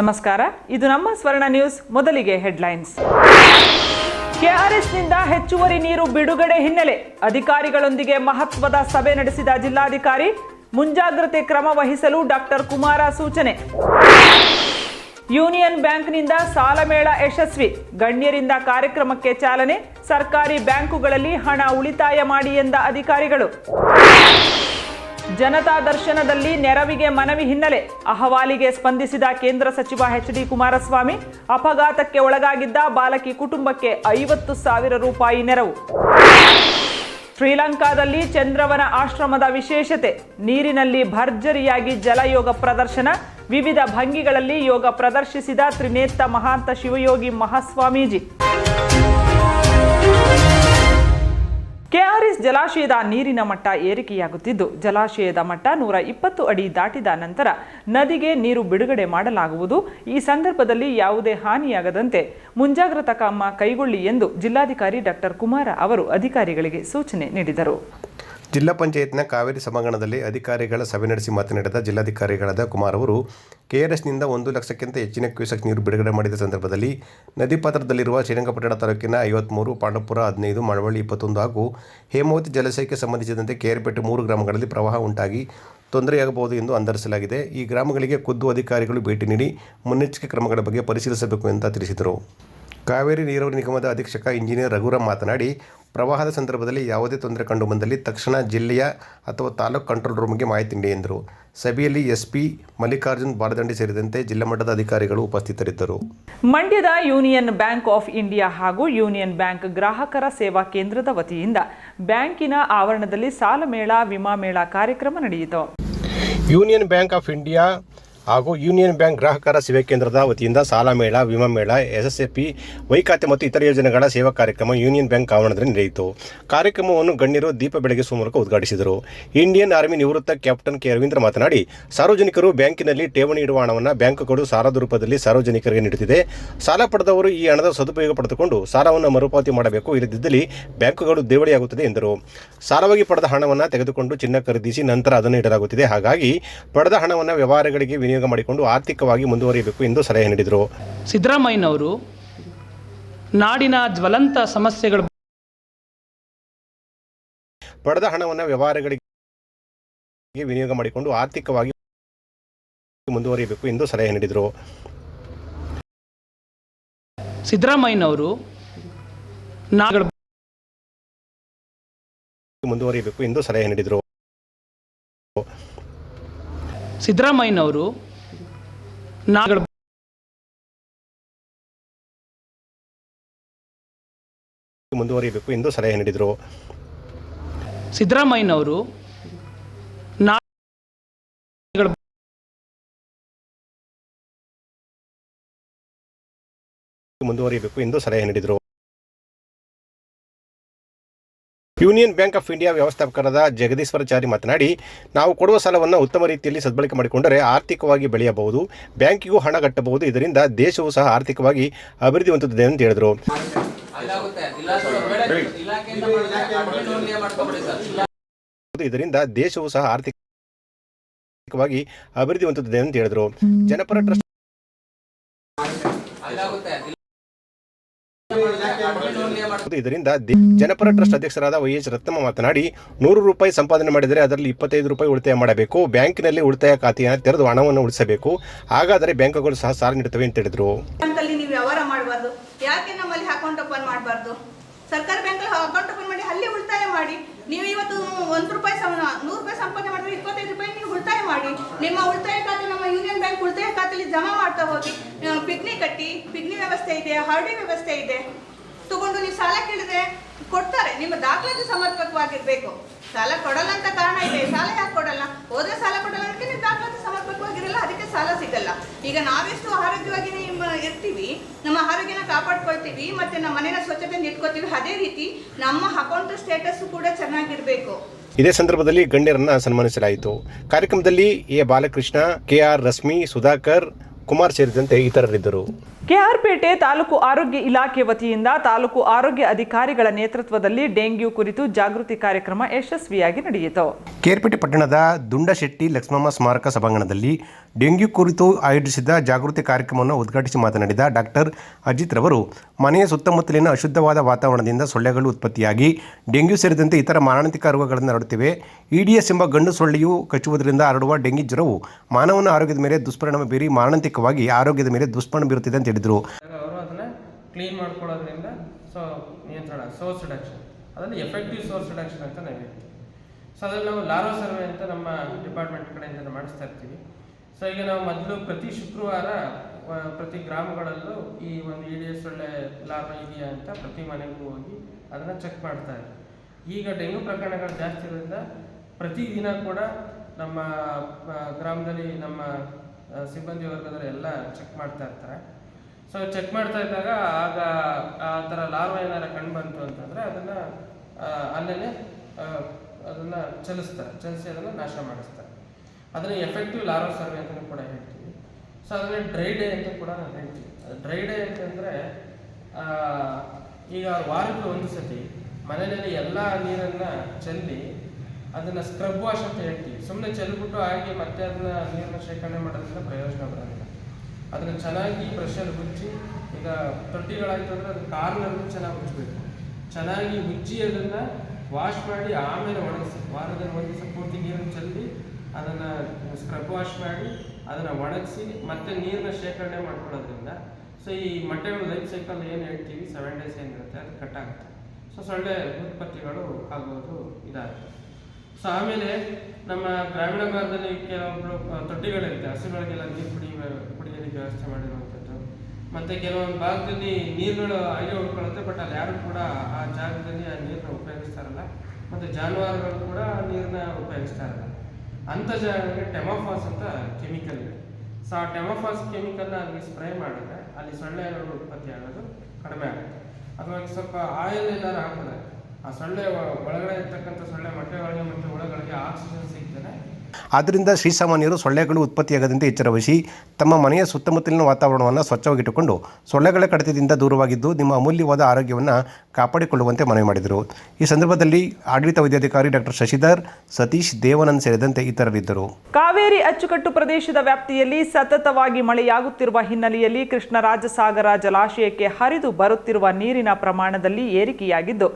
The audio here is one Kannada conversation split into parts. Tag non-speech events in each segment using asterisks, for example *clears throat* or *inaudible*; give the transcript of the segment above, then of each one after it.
ನಮಸ್ಕಾರ. ಇದು ನಮ್ಮ ಸ್ವರ್ಣ ನ್ಯೂಸ್, ಮೊದಲಿಗೆ ಹೆಡ್ಲೈನ್ಸ್. ಕೆಆರ್ಎಸ್ನಿಂದ ಹೆಚ್ಚುವರಿ ನೀರು ಬಿಡುಗಡೆ ಹಿನ್ನೆಲೆ ಅಧಿಕಾರಿಗಳೊಂದಿಗೆ ಮಹತ್ವದ ಸಭೆ ನಡೆಸಿದ ಜಿಲ್ಲಾಧಿಕಾರಿ, ಮುಂಜಾಗ್ರತೆ ಕ್ರಮ ವಹಿಸಲು ಡಾಕ್ಟರ್ ಕುಮಾರ ಸೂಚನೆ. ಯೂನಿಯನ್ ಬ್ಯಾಂಕ್ನಿಂದ ಸಾಲ ಮೇಳ ಯಶಸ್ವಿ. ಗಣ್ಯರಿಂದ ಕಾರ್ಯಕ್ರಮಕ್ಕೆ ಚಾಲನೆ. ಸರ್ಕಾರಿ ಬ್ಯಾಂಕುಗಳಲ್ಲಿ ಹಣ ಉಳಿತಾಯ ಮಾಡಿ ಎಂದ ಅಧಿಕಾರಿಗಳು. ಜನತಾ ದರ್ಶನದಲ್ಲಿ ನೆರವಿಗೆ ಮನವಿ ಹಿನ್ನೆಲೆ ಅಹವಾಲಿಗೆ ಸ್ಪಂದಿಸಿದ ಕೇಂದ್ರ ಸಚಿವ ಎಚ್ ಡಿ ಕುಮಾರಸ್ವಾಮಿ, ಅಪಘಾತಕ್ಕೆ ಒಳಗಾಗಿದ್ದ ಬಾಲಕಿ ಕುಟುಂಬಕ್ಕೆ ಐವತ್ತು ಸಾವಿರ ರೂಪಾಯಿ ನೆರವು. ಶ್ರೀಲಂಕಾದಲ್ಲಿ ಚಂದ್ರವನ ಆಶ್ರಮದ ವಿಶೇಷತೆ, ನೀರಿನಲ್ಲಿ ಭರ್ಜರಿಯಾಗಿ ಜಲಯೋಗ ಪ್ರದರ್ಶನ, ವಿವಿಧ ಭಂಗಿಗಳಲ್ಲಿ ಯೋಗ ಪ್ರದರ್ಶಿಸಿದ ತ್ರಿನೇತ್ರ ಮಹಾಂತ ಶಿವಯೋಗಿ ಮಹಾಸ್ವಾಮೀಜಿ. ಜಲಾಶಯದ ನೀರಿನ ಮಟ್ಟ ಏರಿಕೆಯಾಗುತ್ತಿದ್ದು, ಜಲಾಶಯದ ಮಟ್ಟ ನೂರ ಇಪ್ಪತ್ತು ಅಡಿ ದಾಟಿದ ನಂತರ ನದಿಗೆ ನೀರು ಬಿಡುಗಡೆ ಮಾಡಲಾಗುವುದು. ಈ ಸಂದರ್ಭದಲ್ಲಿ ಯಾವುದೇ ಹಾನಿಯಾಗದಂತೆ ಮುಂಜಾಗ್ರತಾ ಕ್ರಮ ಕೈಗೊಳ್ಳಿ ಎಂದು ಜಿಲ್ಲಾಧಿಕಾರಿ ಡಾಕ್ಟರ್ ಕುಮಾರ ಅವರು ಅಧಿಕಾರಿಗಳಿಗೆ ಸೂಚನೆ ನೀಡಿದರು. ಜಿಲ್ಲಾ ಪಂಚಾಯತ್ನ ಕಾವೇರಿ ಸಭಾಂಗಣದಲ್ಲಿ ಅಧಿಕಾರಿಗಳ ಸಭೆ ನಡೆಸಿ ಮಾತನಾಡಿದ ಜಿಲ್ಲಾಧಿಕಾರಿಗಳಾದ ಕುಮಾರ್ ಅವರು, ಕೆಆರ್ಎಸ್ನಿಂದ ಒಂದು ಲಕ್ಷಕ್ಕಿಂತ ಹೆಚ್ಚಿನ ಕ್ಯೂಸೆಕ್ ನೀರು ಬಿಡುಗಡೆ ಮಾಡಿದ ಸಂದರ್ಭದಲ್ಲಿ ನದಿ ಪಾತ್ರದಲ್ಲಿರುವ ಶ್ರೀರಂಗಪಟ್ಟಣ ತಾಲೂಕಿನ ಐವತ್ಮೂರು ಪಾಂಡಪುರ ಹದಿನೈದು, ಮಳವಳ್ಳಿ ಇಪ್ಪತ್ತೊಂದು ಹಾಗೂ ಹೇಮಾವತಿ ಜಲಾಶಯಕ್ಕೆ ಸಂಬಂಧಿಸಿದಂತೆ ಕೆಆರ್ಪೇಟೆ ಮೂರು ಗ್ರಾಮಗಳಲ್ಲಿ ಪ್ರವಾಹ ಉಂಟಾಗಿ ತೊಂದರೆಯಾಗಬಹುದು ಎಂದು ಅಂದರಿಸಲಾಗಿದೆ. ಈ ಗ್ರಾಮಗಳಿಗೆ ಖುದ್ದು ಅಧಿಕಾರಿಗಳು ಭೇಟಿ ನೀಡಿ ಮುನ್ನೆಚ್ಚರಿಕೆ ಕ್ರಮಗಳ ಬಗ್ಗೆ ಪರಿಶೀಲಿಸಬೇಕು ಎಂದು ತಿಳಿಸಿದರು. ಕಾವೇರಿ ನೀರಾವರಿ ನಿಗಮದ ಅಧೀಕ್ಷಕ ಇಂಜಿನಿಯರ್ ರಘುರಾಮ್ ಮಾತನಾಡಿ ಪ್ರವಾಹದ ಸಂದರ್ಭದಲ್ಲಿ ಯಾವುದೇ ತೊಂದರೆ ಕಂಡು ಬಂದಲ್ಲಿ ತಕ್ಷಣ ಜಿಲ್ಲೆಯ ಅಥವಾ ತಾಲೂಕು ಕಂಟ್ರೋಲ್ ರೂಮ್ಗೆ ಮಾಹಿತಿ ನೀಡಿ ಎಂದರು. ಸಭೆಯಲ್ಲಿ ಎಸ್ಪಿ ಮಲ್ಲಿಕಾರ್ಜುನ್ ಬಾಲದಂಡಿ ಸೇರಿದಂತೆ ಜಿಲ್ಲಾ ಮಟ್ಟದ ಅಧಿಕಾರಿಗಳು ಉಪಸ್ಥಿತರಿದ್ದರು. ಮಂಡ್ಯದ ಯೂನಿಯನ್ ಬ್ಯಾಂಕ್ ಆಫ್ ಇಂಡಿಯಾ ಹಾಗೂ ಯೂನಿಯನ್ ಬ್ಯಾಂಕ್ ಗ್ರಾಹಕರ ಸೇವಾ ಕೇಂದ್ರದ ವತಿಯಿಂದ ಬ್ಯಾಂಕಿನ ಆವರಣದಲ್ಲಿ ಸಾಲ ಮೇಳ ವಿಮಾ ಮೇಳ ಕಾರ್ಯಕ್ರಮ ನಡೆಯಿತು. ಯೂನಿಯನ್ ಬ್ಯಾಂಕ್ ಆಫ್ ಇಂಡಿಯಾ ಹಾಗೂ ಯೂನಿಯನ್ ಬ್ಯಾಂಕ್ ಗ್ರಾಹಕರ ಸೇವೆ ಕೇಂದ್ರದ ವತಿಯಿಂದ ಸಾಲ ಮೇಳ, ವಿಮಾ ಮೇಳ ಎಸ್ಎಸ್ಎಪಿ ವೈಖಾತೆ ಮತ್ತು ಇತರ ಯೋಜನೆಗಳ ಸೇವಾ ಕಾರ್ಯಕ್ರಮ ಯೂನಿಯನ್ ಬ್ಯಾಂಕ್ ಆವರಣದಲ್ಲಿ ನಡೆಯಿತು. ಕಾರ್ಯಕ್ರಮವನ್ನು ಗಣ್ಯರು ದೀಪ ಬೆಳಗಿಸುವ ಮೂಲಕ ಉದ್ಘಾಟಿಸಿದರು. ಇಂಡಿಯನ್ ಆರ್ಮಿ ನಿವೃತ್ತ ಕ್ಯಾಪ್ಟನ್ ಕೆ. ರವೀಂದ್ರ ಮಾತನಾಡಿ, ಸಾರ್ವಜನಿಕರು ಬ್ಯಾಂಕಿನಲ್ಲಿ ಠೇವಣಿ ಇಡುವ ಹಣವನ್ನು ಬ್ಯಾಂಕುಗಳು ಸಾಲದ ರೂಪದಲ್ಲಿ ಸಾರ್ವಜನಿಕರಿಗೆ ನೀಡುತ್ತಿದೆ. ಸಾಲ ಪಡೆದವರು ಈ ಹಣದ ಸದುಪಯೋಗ ಪಡೆದುಕೊಂಡು ಸಾಲವನ್ನು ಮರುಪಾವತಿ ಮಾಡಬೇಕು. ಇಲ್ಲದಿದ್ದಲ್ಲಿ ಬ್ಯಾಂಕುಗಳು ದೇವಳಿಯಾಗುತ್ತದೆ ಎಂದರು. ಸಾಲವಾಗಿ ಪಡೆದ ಹಣವನ್ನು ತೆಗೆದುಕೊಂಡು ಚಿನ್ನ ಖರೀದಿಸಿ ನಂತರ ಅದನ್ನು ಇಡಲಾಗುತ್ತಿದೆ. ಹಾಗಾಗಿ ಪಡೆದ ಹಣವನ್ನು ವ್ಯವಹಾರಗಳಿಗೆ ವಿನಿಯೋಗ ಮಾಡಿಕೊಂಡು ಆರ್ಥಿಕವಾಗಿ ಮುಂದುವರಿಯಬೇಕು ಎಂದು ಸಲಹೆ ನೀಡಿದರು. ಸಿದ್ದರಾಮಯ್ಯನವರು ನಾಡಿನ ಜ್ವಲಂತ ಸಮಸ್ಯೆಗಳು ಪಡೆದ ಹಣವನ್ನು ವ್ಯವಹಾರಗಳಿಗೆ ವಿನಿಯೋಗ ಮಾಡಿಕೊಂಡು ಆರ್ಥಿಕವಾಗಿ ಮುಂದುವರಿಯಬೇಕು ಎಂದು ಸಲಹೆ ನೀಡಿದರು. ಸಿದ್ದರಾಮಯ್ಯನವರು ಮುಂದುವರಿಯಬೇಕು ಎಂದು ಸಲಹೆ ನೀಡಿದರು. ಸಿದ್ದರಾಮಯ್ಯನವರು ನಾಗಳ ಮುಂದುವರಿಬೇಕು ಎಂದು ಸಲಹೆ ನೀಡಿದರು. ಸಿದ್ದರಾಮಯ್ಯನವರು ಮುಂದುವರಿಬೇಕು ಮುಂದುವರಿಯಬೇಕು ಎಂದು ಸಲಹೆ ನೀಡಿದರು. ಯೂನಿಯನ್ ಬ್ಯಾಂಕ್ ಆಫ್ ಇಂಡಿಯಾ ವ್ಯವಸ್ಥಾಪಕರಾದ ಜಗದೀಶ್ವರಚಾರಿ ಮಾತನಾಡಿ ನಾವು ಕೊಡುವ ಸಾಲವನ್ನು ಉತ್ತಮ ರೀತಿಯಲ್ಲಿ ಸದ್ಬಳಕೆ ಮಾಡಿಕೊಂಡರೆ ಆರ್ಥಿಕವಾಗಿ ಬೆಳೆಯಬಹುದು ಬ್ಯಾಂಕಿಗೂ ಹಣ ಕಟ್ಟಬಹುದು ಇದರಿಂದ ದೇಶವು ಸಹ ಆರ್ಥಿಕವಾಗಿ ಅಭಿವೃದ್ಧಿ ಹೊಂದುತ್ತದೆ ಅಂತ ಹೇಳಿದರು. ಇದರಿಂದ ದೇಶವು ಸಹ ಆರ್ಥಿಕವಾಗಿ ಅಭಿವೃದ್ಧಿ ಹೊಂದುತ್ತದೆ ಅಂತ ಹೇಳಿದರು. ಜನಪರ ಟ್ರಸ್ಟ್ ಇದರಿಂದ ದೇ- ಜನಪರ ಟ್ರಸ್ಟ್ ಅಧ್ಯಕ್ಷರಾದ ವೈ ಎಚ್ ರತ್ನಮ್ಮ ಮಾತನಾಡಿ ನೂರು ರೂಪಾಯಿ ಸಂಪಾದನೆ ಮಾಡಿದರೆ ಅದರಲ್ಲಿ ಇಪ್ಪತ್ತೈದು ರೂಪಾಯಿ ಉಳಿತಾಯ ಮಾಡಬೇಕು ಬ್ಯಾಂಕಿನಲ್ಲಿ ಉಳಿತಾಯ ಖಾತೆಯನ್ನು ತೆರೆದು ಹಣವನ್ನು ಉಳಿಸಬೇಕು. ಹಾಗಾದರೆ ಬ್ಯಾಂಕುಗಳು ಸಹ ಸಾಲ ನೀಡುತ್ತವೆ ಅಂತ ಹೇಳಿದ್ರು. ನೀವು ವ್ಯವಹಾರ ಮಾಡಬಾರ್ದು. ಯಾಕೆ ನಮ್ಮಲ್ಲಿ ಅಕೌಂಟ್ ಓಪನ್ ಮಾಡಬಾರ್ದು? ಸರ್ಕಾರಿ ಬ್ಯಾಂಕಲ್ಲಿ ಅಕೌಂಟ್ ಓಪನ್ ಮಾಡಿ ಅಲ್ಲಿ ಉಳಿತಾಯ ಮಾಡಿ. ನೀವು ಇವತ್ತು ಒಂದು ರೂಪಾಯಿ ನೂರು ರೂಪಾಯಿ ಸಂಪಾದನೆ ಮಾಡಿದ್ರೆ ಇಪ್ಪತ್ತೈದು ರೂಪಾಯಿ ನೀವು ಉಳಿತಾಯ ಮಾಡಿ. ನಿಮ್ಮ ಉಳಿತಾಯ ಖಾತೆ ನಮ್ಮ ಯೂನಿಯನ್ ಬ್ಯಾಂಕ್ ಉಳಿತಾಯ ಖಾತೆಯಲ್ಲಿ ಜಮಾ ಮಾಡ್ತಾ ಹೋಗಿ ಪಿಗ್ನಿ ಕಟ್ಟಿ, ಪಿಗ್ನಿ ವ್ಯವಸ್ಥೆ ಇದೆ, ಹಾರ್ಡಿ ವ್ಯವಸ್ಥೆ ಇದೆ. ತಗೊಂಡು ನೀವು ಸಾಲ ಕೇಳಿದ್ರೆ ಕೊಡ್ತಾರೆ. ನಿಮ್ಮ ದಾಖಲಾತಿ ಸಮರ್ಪಕವಾಗಿರ್ಬೇಕು. ಸಾಲ ಕೊಡಲ್ಲ ಅಂತ ಕಾರಣ ಇದೆ ಸಾಲ ಯಾಕೆ ಕೊಡಲ್ಲ? ಹೋದ್ರೆ ಸಾಲ ಕೊಡಲ್ಲ ಅದಕ್ಕೆ ನೀವು ದಾಖಲಾತಿ ಸಮರ್ಪಕವಾಗಿರಲ್ಲ, ಅದಕ್ಕೆ ಸಾಲ ಸಿಗಲ್ಲ. ಈಗ ನಾವೆಷ್ಟು ಆರೋಗ್ಯವಾಗಿ ನಿಮ್ಮ ಇರ್ತೀವಿ, ನಮ್ಮ ಆರೋಗ್ಯನ ಕಾಪಾಡ್ಕೊಳ್ತೀವಿ, ಮತ್ತೆ ನಮ್ಮ ಮನೆಯ ಸ್ವಚ್ಛತೆಯಿಂದ ಇಟ್ಕೋತೀವಿ ಅದೇ ರೀತಿ ನಮ್ಮ ಅಕೌಂಟ್ ಸ್ಟೇಟಸ್ ಕೂಡ ಚೆನ್ನಾಗಿರಬೇಕು. ಇದೇ ಸಂದರ್ಭದಲ್ಲಿ ಗಣ್ಯರನ್ನ ಸನ್ಮಾನಿಸಲಾಯಿತು. ಕಾರ್ಯಕ್ರಮದಲ್ಲಿ ಎ. ಬಾಲಕೃಷ್ಣ ಕೆಆರ್ ರಶ್ಮಿ, ಸುಧಾಕರ್, ಕುಮಾರ್ ಸೇರಿದಂತೆ ಇತರರಿದ್ದರು. ಕೆಆರ್ಪೇಟೆ ತಾಲೂಕು ಆರೋಗ್ಯ ಇಲಾಖೆ ವತಿಯಿಂದ ತಾಲೂಕು ಆರೋಗ್ಯ ಅಧಿಕಾರಿಗಳ ನೇತೃತ್ವದಲ್ಲಿ ಡೆಂಗ್ಯೂ ಕುರಿತು ಜಾಗೃತಿ ಕಾರ್ಯಕ್ರಮ ಯಶಸ್ವಿಯಾಗಿ ನಡೆಯಿತು. ಕೇರ್ಪೇಟೆ ಪಟ್ಟಣದ ದುಂಡಶೆಟ್ಟಿ ಲಕ್ಷ್ಮಮ್ಮ ಸ್ಮಾರಕ ಸಭಾಂಗಣದಲ್ಲಿ ಡೆಂಗ್ಯೂ ಕುರಿತು ಆಯೋಜಿಸಿದ ಜಾಗೃತಿ ಕಾರ್ಯಕ್ರಮವನ್ನು ಉದ್ಘಾಟಿಸಿ ಮಾತನಾಡಿದ ಡಾಕ್ಟರ್ ಅಜಿತ್ ರವರು, ಮನೆಯ ಸುತ್ತಮುತ್ತಲಿನ ಅಶುದ್ಧವಾದ ವಾತಾವರಣದಿಂದ ಸೊಳ್ಳೆಗಳು ಉತ್ಪತ್ತಿಯಾಗಿ ಡೆಂಗ್ಯೂ ಸೇರಿದಂತೆ ಇತರ ಮಾರಣಾಂತಿಕ ರೋಗಗಳನ್ನು ಹರಡುತ್ತಿವೆ. ಇಡಿಎಸ್ ಎಂಬ ಗಂಡು ಸೊಳ್ಳೆಯು ಕಚ್ಚುವುದರಿಂದ ಹರಡುವ ಡೆಂಗಿ ಜ್ವರವು ಮಾನವನ ಆರೋಗ್ಯದ ಮೇಲೆ ದುಷ್ಪರಿಣಾಮ ಬೀರಿ ಮಾರಣಾಂತಿಕವಾಗಿ ಆರೋಗ್ಯದ ಮೇಲೆ ದುಷ್ಪರಿಣಾಮ ಬೀರುತ್ತಿದೆ ಅಂತ ಹೇಳಿದರು. ಅವರು ಅದನ್ನ ಕ್ಲೀನ್ ಮಾಡ್ಕೊಳ್ಳೋದ್ರಿಂದ ಸೊ ನಿಯಂತ್ರಣ ಸೋರ್ಸ್ ರಿಡಕ್ಷನ್ ಅದನ್ನು ಎಫೆಕ್ಟಿವ್ ಸೋರ್ಸ್ ರಿಡಕ್ಷನ್ ಅಂತ ನಾವು ಹೇಳ್ತೀವಿ. ಸೊ ಅದರಲ್ಲಿ ನಾವು ಲಾರೋ ಸರ್ವೆ ಅಂತ ನಮ್ಮ ಡಿಪಾರ್ಟ್ಮೆಂಟ್ ಕಡೆಯಿಂದ ಮಾಡಿಸ್ತಾ ಇರ್ತೀವಿ. ಸೊ ಈಗ ನಾವು ಮೊದಲು ಪ್ರತಿ ಶುಕ್ರವಾರ ಪ್ರತಿ ಗ್ರಾಮಗಳಲ್ಲೂ ಈ ಒಂದು ಇ ಡಿ ಎಸ್ ಒಳ್ಳೆ ಲಾರ್ವ ಇದೆಯಾ ಅಂತ ಪ್ರತಿ ಮನೆಗೂ ಹೋಗಿ ಅದನ್ನು ಚೆಕ್ ಮಾಡ್ತಾ ಇದ್ದೀವಿ ಈಗ ಡೆಂಗ್ಯೂ ಪ್ರಕರಣಗಳು ಜಾಸ್ತಿ ಇರೋದ್ರಿಂದ ಪ್ರತಿದಿನ ಕೂಡ ನಮ್ಮ ಗ್ರಾಮದಲ್ಲಿ ನಮ್ಮ ಸಿಬ್ಬಂದಿ ವರ್ಗದವರು ಎಲ್ಲ ಚೆಕ್ ಮಾಡ್ತಾ ಇರ್ತಾರೆ. ಸೊ ಚೆಕ್ ಮಾಡ್ತಾ ಇದ್ದಾಗ ಆಗ ಆ ಥರ ಲಾರ್ವ ಏನಾರ ಕಂಡು ಬಂತು ಅಂತಂದರೆ ಅದನ್ನು ಅಲ್ಲೇ ಅದನ್ನು ಚಲಿಸ್ತಾರೆ. ಚಲಿಸಿ ಅದನ್ನು ನಾಶ ಮಾಡಿಸ್ತಾರೆ. ಅದನ್ನು ಎಫೆಕ್ಟಿವ್ ಲಾರ್ವ ಸರ್ವೆ ಅಂತಲೂ ಕೂಡ ಹೇಳ್ತೀವಿ. ಸೊ ಅದನ್ನು ಡ್ರೈ ಡೇ ಅಂತ ಕೂಡ ನಾನು ಹೇಳ್ತೀವಿ ಡ್ರೈ ಡೇ ಅಂತಂದರೆ ಈಗ ವಾರಕ್ಕೆ ಒಂದು ಸತಿ ಮನೆಯಲ್ಲಿ ಎಲ್ಲ ನೀರನ್ನು ಚೆಲ್ಲಿ ಅದನ್ನು ಸ್ಕ್ರಬ್ ವಾಶ್ ಅಂತ ಹೇಳ್ತೀವಿ. ಸುಮ್ಮನೆ ಚೆಲ್ಬಿಟ್ಟು ಹಾಗೆ ಮತ್ತೆ ಅದನ್ನ ನೀರನ್ನು ಶೇಖರಣೆ ಮಾಡೋದ್ರಿಂದ ಪ್ರಯೋಜನ ಬರೋದಿಲ್ಲ ಅದನ್ನು ಚೆನ್ನಾಗಿ ಬ್ರಷಲ್ಲಿ ಹುಚ್ಚಿ ಈಗ ತೊಟ್ಟಿಗಳಾಯ್ತು ಅಂದರೆ ಅದು ಕಾರ್ನಲ್ಲಿ ಚೆನ್ನಾಗಿ ಹುಚ್ಚಬೇಕು ಚೆನ್ನಾಗಿ ಹುಚ್ಚಿ ಅದನ್ನು ವಾಶ್ ಮಾಡಿ ಆಮೇಲೆ ಒಣಗಿಸಿ. ವಾರದ ಒಂದು ದಿವಸ ಪೂರ್ತಿ ನೀರನ್ನು ಚೆಲ್ಲಿ ಅದನ್ನು ಸ್ಕ್ರಬ್ ವಾಶ್ ಮಾಡಿ, ಅದನ್ನು ಒಣಗಿಸಿ ಮತ್ತೆ ನೀರನ್ನ ಶೇಖರಣೆ ಮಾಡ್ಕೊಳ್ಳೋದ್ರಿಂದ ಸೊ ಈ ಮೊಟ್ಟೆಗಳು ಲೈಫ್ ಸೈಕಲ್ ಏನು ಹೇಳ್ತೀವಿ? ಸೆವೆನ್ ಡೇಸ್ ಏನಿರುತ್ತೆ ಅದು ಕಟ್ ಆಗುತ್ತೆ. ಸೊ ಸೊಳ್ಳೆ ಉತ್ಪತ್ತಿಗಳು ಆಗೋದು ಇದಾಗುತ್ತೆ. ಸೊ ಆಮೇಲೆ ನಮ್ಮ ಗ್ರಾಮೀಣ ಭಾಗದಲ್ಲಿ ಕೆಲವೊಬ್ಬರು ತೊಟ್ಟಿಗಳಿರುತ್ತೆ, ಹಸುಗಳಿಗೆಲ್ಲ ನೀರು ಕುಡಿ ಕುಡಿಯೋದಕ್ಕೆ ವ್ಯವಸ್ಥೆ ಮಾಡಿರುವಂಥದ್ದು. ಮತ್ತು ಕೆಲವೊಂದು ಭಾಗದಲ್ಲಿ ನೀರುಗಳು ಹಾಗೆ ಉಳ್ಕೊಳ್ಳುತ್ತೆ, ಬಟ್ ಅಲ್ಲಿ ಯಾರು ಕೂಡ ಆ ಜಾಗದಲ್ಲಿ ಆ ನೀರನ್ನ ಉಪಯೋಗಿಸ್ತಾರಲ್ಲ. ಮತ್ತು ಜಾನುವಾರುಗಳು ಕೂಡ ನೀರನ್ನ ಉಪಯೋಗಿಸ್ತಾರಲ್ಲ. ಅಂಥ ಜಾಗಕ್ಕೆ ಟೆಮೋಫಾಸ್ ಅಂತ ಕೆಮಿಕಲ್ ಇದೆ. ಸೊ ಆ ಟೆಮೋಫಾಸ್ ಕೆಮಿಕಲ್ನ ಅಲ್ಲಿ ಸ್ಪ್ರೇ ಮಾಡಿದ್ರೆ ಅಲ್ಲಿ ಸೊಳ್ಳೆಗಳು ಉತ್ಪತ್ತಿ ಆಗೋದು ಕಡಿಮೆ ಆಗುತ್ತೆ. ಅಥವಾ ಸ್ವಲ್ಪ ಆಯಿಲ್ ಏನಾದ್ರು ಹಾಕಿದ್ರೆ ಆ ಸೊಳ್ಳೆ ಒಳಗಡೆ ಇರ್ತಕ್ಕಂಥ ಸೊಳ್ಳೆ ಮೊಟ್ಟೆಗಳಿಗೆ ಮತ್ತು ಹುಳಗಳಿಗೆ ಆಕ್ಸಿಜನ್ ಸಿಗ್ತದೆ. ಆದ್ದರಿಂದ ಶ್ರೀಸಾಮಾನ್ಯರು ಸೊಳ್ಳೆಗಳು ಉತ್ಪತ್ತಿಯಾಗದಂತೆ ಎಚ್ಚರ ವಹಿಸಿ ತಮ್ಮ ಮನೆಯ ಸುತ್ತಮುತ್ತಲಿನ ವಾತಾವರಣವನ್ನು ಸ್ವಚ್ಛವಾಗಿಟ್ಟುಕೊಂಡು ಸೊಳ್ಳೆಗಳ ಕಡಿತದಿಂದ ದೂರವಾಗಿದ್ದು ನಿಮ್ಮ ಅಮೂಲ್ಯವಾದ ಆರೋಗ್ಯವನ್ನು ಕಾಪಾಡಿಕೊಳ್ಳುವಂತೆ ಮನವಿ ಮಾಡಿದರು. ಈ ಸಂದರ್ಭದಲ್ಲಿ ಆಡಳಿತ ವೈದ್ಯಾಧಿಕಾರಿ ಡಾಕ್ಟರ್ ಶಶಿಧರ್, ಸತೀಶ್ ದೇವನಂದ್ ಸೇರಿದಂತೆ ಇತರರಿದ್ದರು. ಕಾವೇರಿ ಅಚ್ಚುಕಟ್ಟು ಪ್ರದೇಶದ ವ್ಯಾಪ್ತಿಯಲ್ಲಿ ಸತತವಾಗಿ ಮಳೆಯಾಗುತ್ತಿರುವ ಹಿನ್ನೆಲೆಯಲ್ಲಿ ಕೃಷ್ಣರಾಜಸಾಗರ ಜಲಾಶಯಕ್ಕೆ ಹರಿದು ಬರುತ್ತಿರುವ ನೀರಿನ ಪ್ರಮಾಣದಲ್ಲಿ ಏರಿಕೆಯಾಗಿದ್ದು,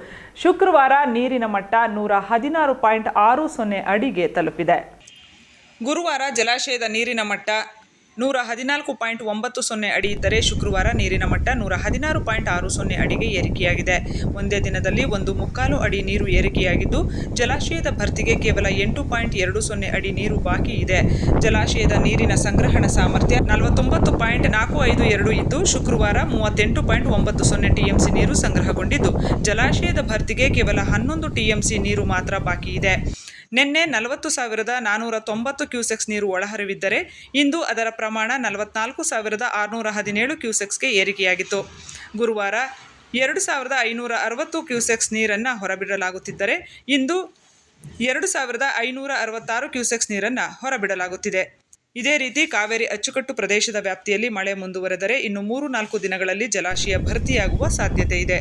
ಶುಕ್ರವಾರ ನೀರಿನ ಮಟ್ಟ ನೂರ ಹದಿನಾರು ಪಾಯಿಂಟ್ ಆರು ಸೊನ್ನೆ ಅಡಿಗೆ ತಲುಪಿದೆ. ಗುರುವಾರ ಜಲಾಶಯದ ನೀರಿನ ಮಟ್ಟ ನೂರ ಹದಿನಾಲ್ಕು ಪಾಯಿಂಟ್ ಒಂಬತ್ತು ಸೊನ್ನೆ ಅಡಿ ಇದ್ದರೆ ಶುಕ್ರವಾರ ನೀರಿನ ಮಟ್ಟ ನೂರ ಹದಿನಾರು ಪಾಯಿಂಟ್ ಆರು ಸೊನ್ನೆ ಅಡಿಗೆ ಏರಿಕೆಯಾಗಿದೆ. ಒಂದೇ ದಿನದಲ್ಲಿ ಒಂದು ಮುಕ್ಕಾಲು ಅಡಿ ನೀರು ಏರಿಕೆಯಾಗಿದ್ದು, ಜಲಾಶಯದ ಭರ್ತಿಗೆ ಕೇವಲ ಎಂಟು ಪಾಯಿಂಟ್ ಎರಡು ಸೊನ್ನೆ ಅಡಿ ನೀರು ಬಾಕಿ ಇದೆ. ಜಲಾಶಯದ ನೀರಿನ ಸಂಗ್ರಹಣ ಸಾಮರ್ಥ್ಯ ನಲವತ್ತೊಂಬತ್ತು ಪಾಯಿಂಟ್ ನಾಲ್ಕು ಐದು ಎರಡು ಇದ್ದು, ಶುಕ್ರವಾರ ಮೂವತ್ತೆಂಟು ಪಾಯಿಂಟ್ ಒಂಬತ್ತು ಸೊನ್ನೆ ಟಿಎಂಸಿ ನೀರು ಸಂಗ್ರಹಗೊಂಡಿದ್ದು, ಜಲಾಶಯದ ಭರ್ತಿಗೆ ಕೇವಲ ಹನ್ನೊಂದು ಟಿಎಂಸಿ ನೀರು ಮಾತ್ರ ಬಾಕಿ ಇದೆ. ನಿನ್ನೆ ನಲವತ್ತು ಸಾವಿರದ ನಾನ್ನೂರ ತೊಂಬತ್ತು ಕ್ಯೂಸೆಕ್ಸ್ ನೀರು ಒಳಹರಿವಿದ್ದರೆ ಇಂದು ಅದರ ಪ್ರಮಾಣ ನಲವತ್ನಾಲ್ಕು ಸಾವಿರದ ಆರುನೂರ ಹದಿನೇಳು ಕ್ಯೂಸೆಕ್ಸ್ಗೆ ಏರಿಕೆಯಾಗಿತ್ತು. ಗುರುವಾರ ಎರಡು ಸಾವಿರದ ಐನೂರ ಅರವತ್ತು ಕ್ಯೂಸೆಕ್ಸ್ ನೀರನ್ನು ಹೊರಬಿಡಲಾಗುತ್ತಿದ್ದರೆ ಇಂದು ಎರಡು ಸಾವಿರದ ಐನೂರ ಅರವತ್ತಾರು ಕ್ಯೂಸೆಕ್ಸ್ ನೀರನ್ನು ಹೊರಬಿಡಲಾಗುತ್ತಿದೆ. ಇದೇ ರೀತಿ ಕಾವೇರಿ ಅಚ್ಚುಕಟ್ಟು ಪ್ರದೇಶದ ವ್ಯಾಪ್ತಿಯಲ್ಲಿ ಮಳೆ ಮುಂದುವರೆದರೆ ಇನ್ನು ಮೂರು ನಾಲ್ಕು ದಿನಗಳಲ್ಲಿ ಜಲಾಶಯ ಭರ್ತಿಯಾಗುವ ಸಾಧ್ಯತೆ ಇದೆ.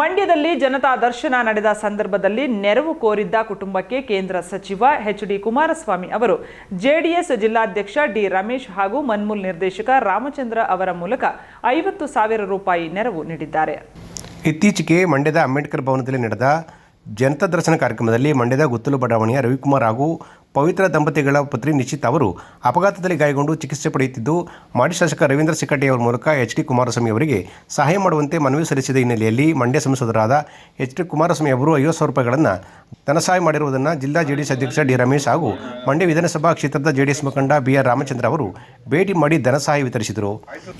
ಮಂಡ್ಯದಲ್ಲಿ ಜನತಾ ದರ್ಶನ ನಡೆದ ಸಂದರ್ಭದಲ್ಲಿ ನೆರವು ಕೋರಿದ್ದ ಕುಟುಂಬಕ್ಕೆ ಕೇಂದ್ರ ಸಚಿವ ಎಚ್ ಡಿ ಕುಮಾರಸ್ವಾಮಿ ಅವರು, ಜೆಡಿಎಸ್ ಜಿಲ್ಲಾಧ್ಯಕ್ಷ ಡಿ ರಮೇಶ್ ಹಾಗೂ ಮನ್ಮೂಲ್ ನಿರ್ದೇಶಕ ರಾಮಚಂದ್ರ ಅವರ ಮೂಲಕ ಐವತ್ತು ಸಾವಿರ ರೂಪಾಯಿ ನೆರವು ನೀಡಿದ್ದಾರೆ. ಇತ್ತೀಚೆಗೆ ಮಂಡ್ಯದ ಅಂಬೇಡ್ಕರ್ ಭವನದಲ್ಲಿ ನಡೆದ ಜನತಾ ದರ್ಶನ ಕಾರ್ಯಕ್ರಮದಲ್ಲಿ ಮಂಡ್ಯದ ಗುತ್ತಲು ಬಡಾವಣೆಯ ರವಿಕುಮಾರ್ ಹಾಗೂ ಪವಿತ್ರ ದಂಪತಿಗಳ ಪುತ್ರಿ ನಿಶ್ಚಿತ್ ಅವರು ಅಪಘಾತದಲ್ಲಿ ಗಾಯಗೊಂಡು ಚಿಕಿತ್ಸೆ ಪಡೆಯುತ್ತಿದ್ದು, ಮಾಜಿ ಶಾಸಕ ರವೀಂದ್ರ ಸಿಕ್ಕಟ್ಟಿ ಅವರ ಮೂಲಕ ಎಚ್ ಡಿ ಕುಮಾರಸ್ವಾಮಿ ಅವರಿಗೆ ಸಹಾಯ ಮಾಡುವಂತೆ ಮನವಿ ಸಲ್ಲಿಸಿದ ಹಿನ್ನೆಲೆಯಲ್ಲಿ ಮಂಡ್ಯ ಸಂಸದರಾದ ಎಚ್ ಡಿ ಕುಮಾರಸ್ವಾಮಿ ಅವರು ಐವತ್ತು ಸಾವಿರ ರೂಪಾಯಿಗಳನ್ನು ಧನಸಹಾಯ ಮಾಡಿರುವುದನ್ನು ಜಿಲ್ಲಾ ಜೆಡಿಎಸ್ ಅಧ್ಯಕ್ಷ ಡಿ ರಮೇಶ್ ಹಾಗೂ ಮಂಡ್ಯ ವಿಧಾನಸಭಾ ಕ್ಷೇತ್ರದ ಜೆಡಿಎಸ್ ಮುಖಂಡ ಬಿ ಆರ್ ರಾಮಚಂದ್ರ ಅವರು ಭೇಟಿ ಮಾಡಿ ಧನಸಹಾಯ ವಿತರಿಸಿದರು.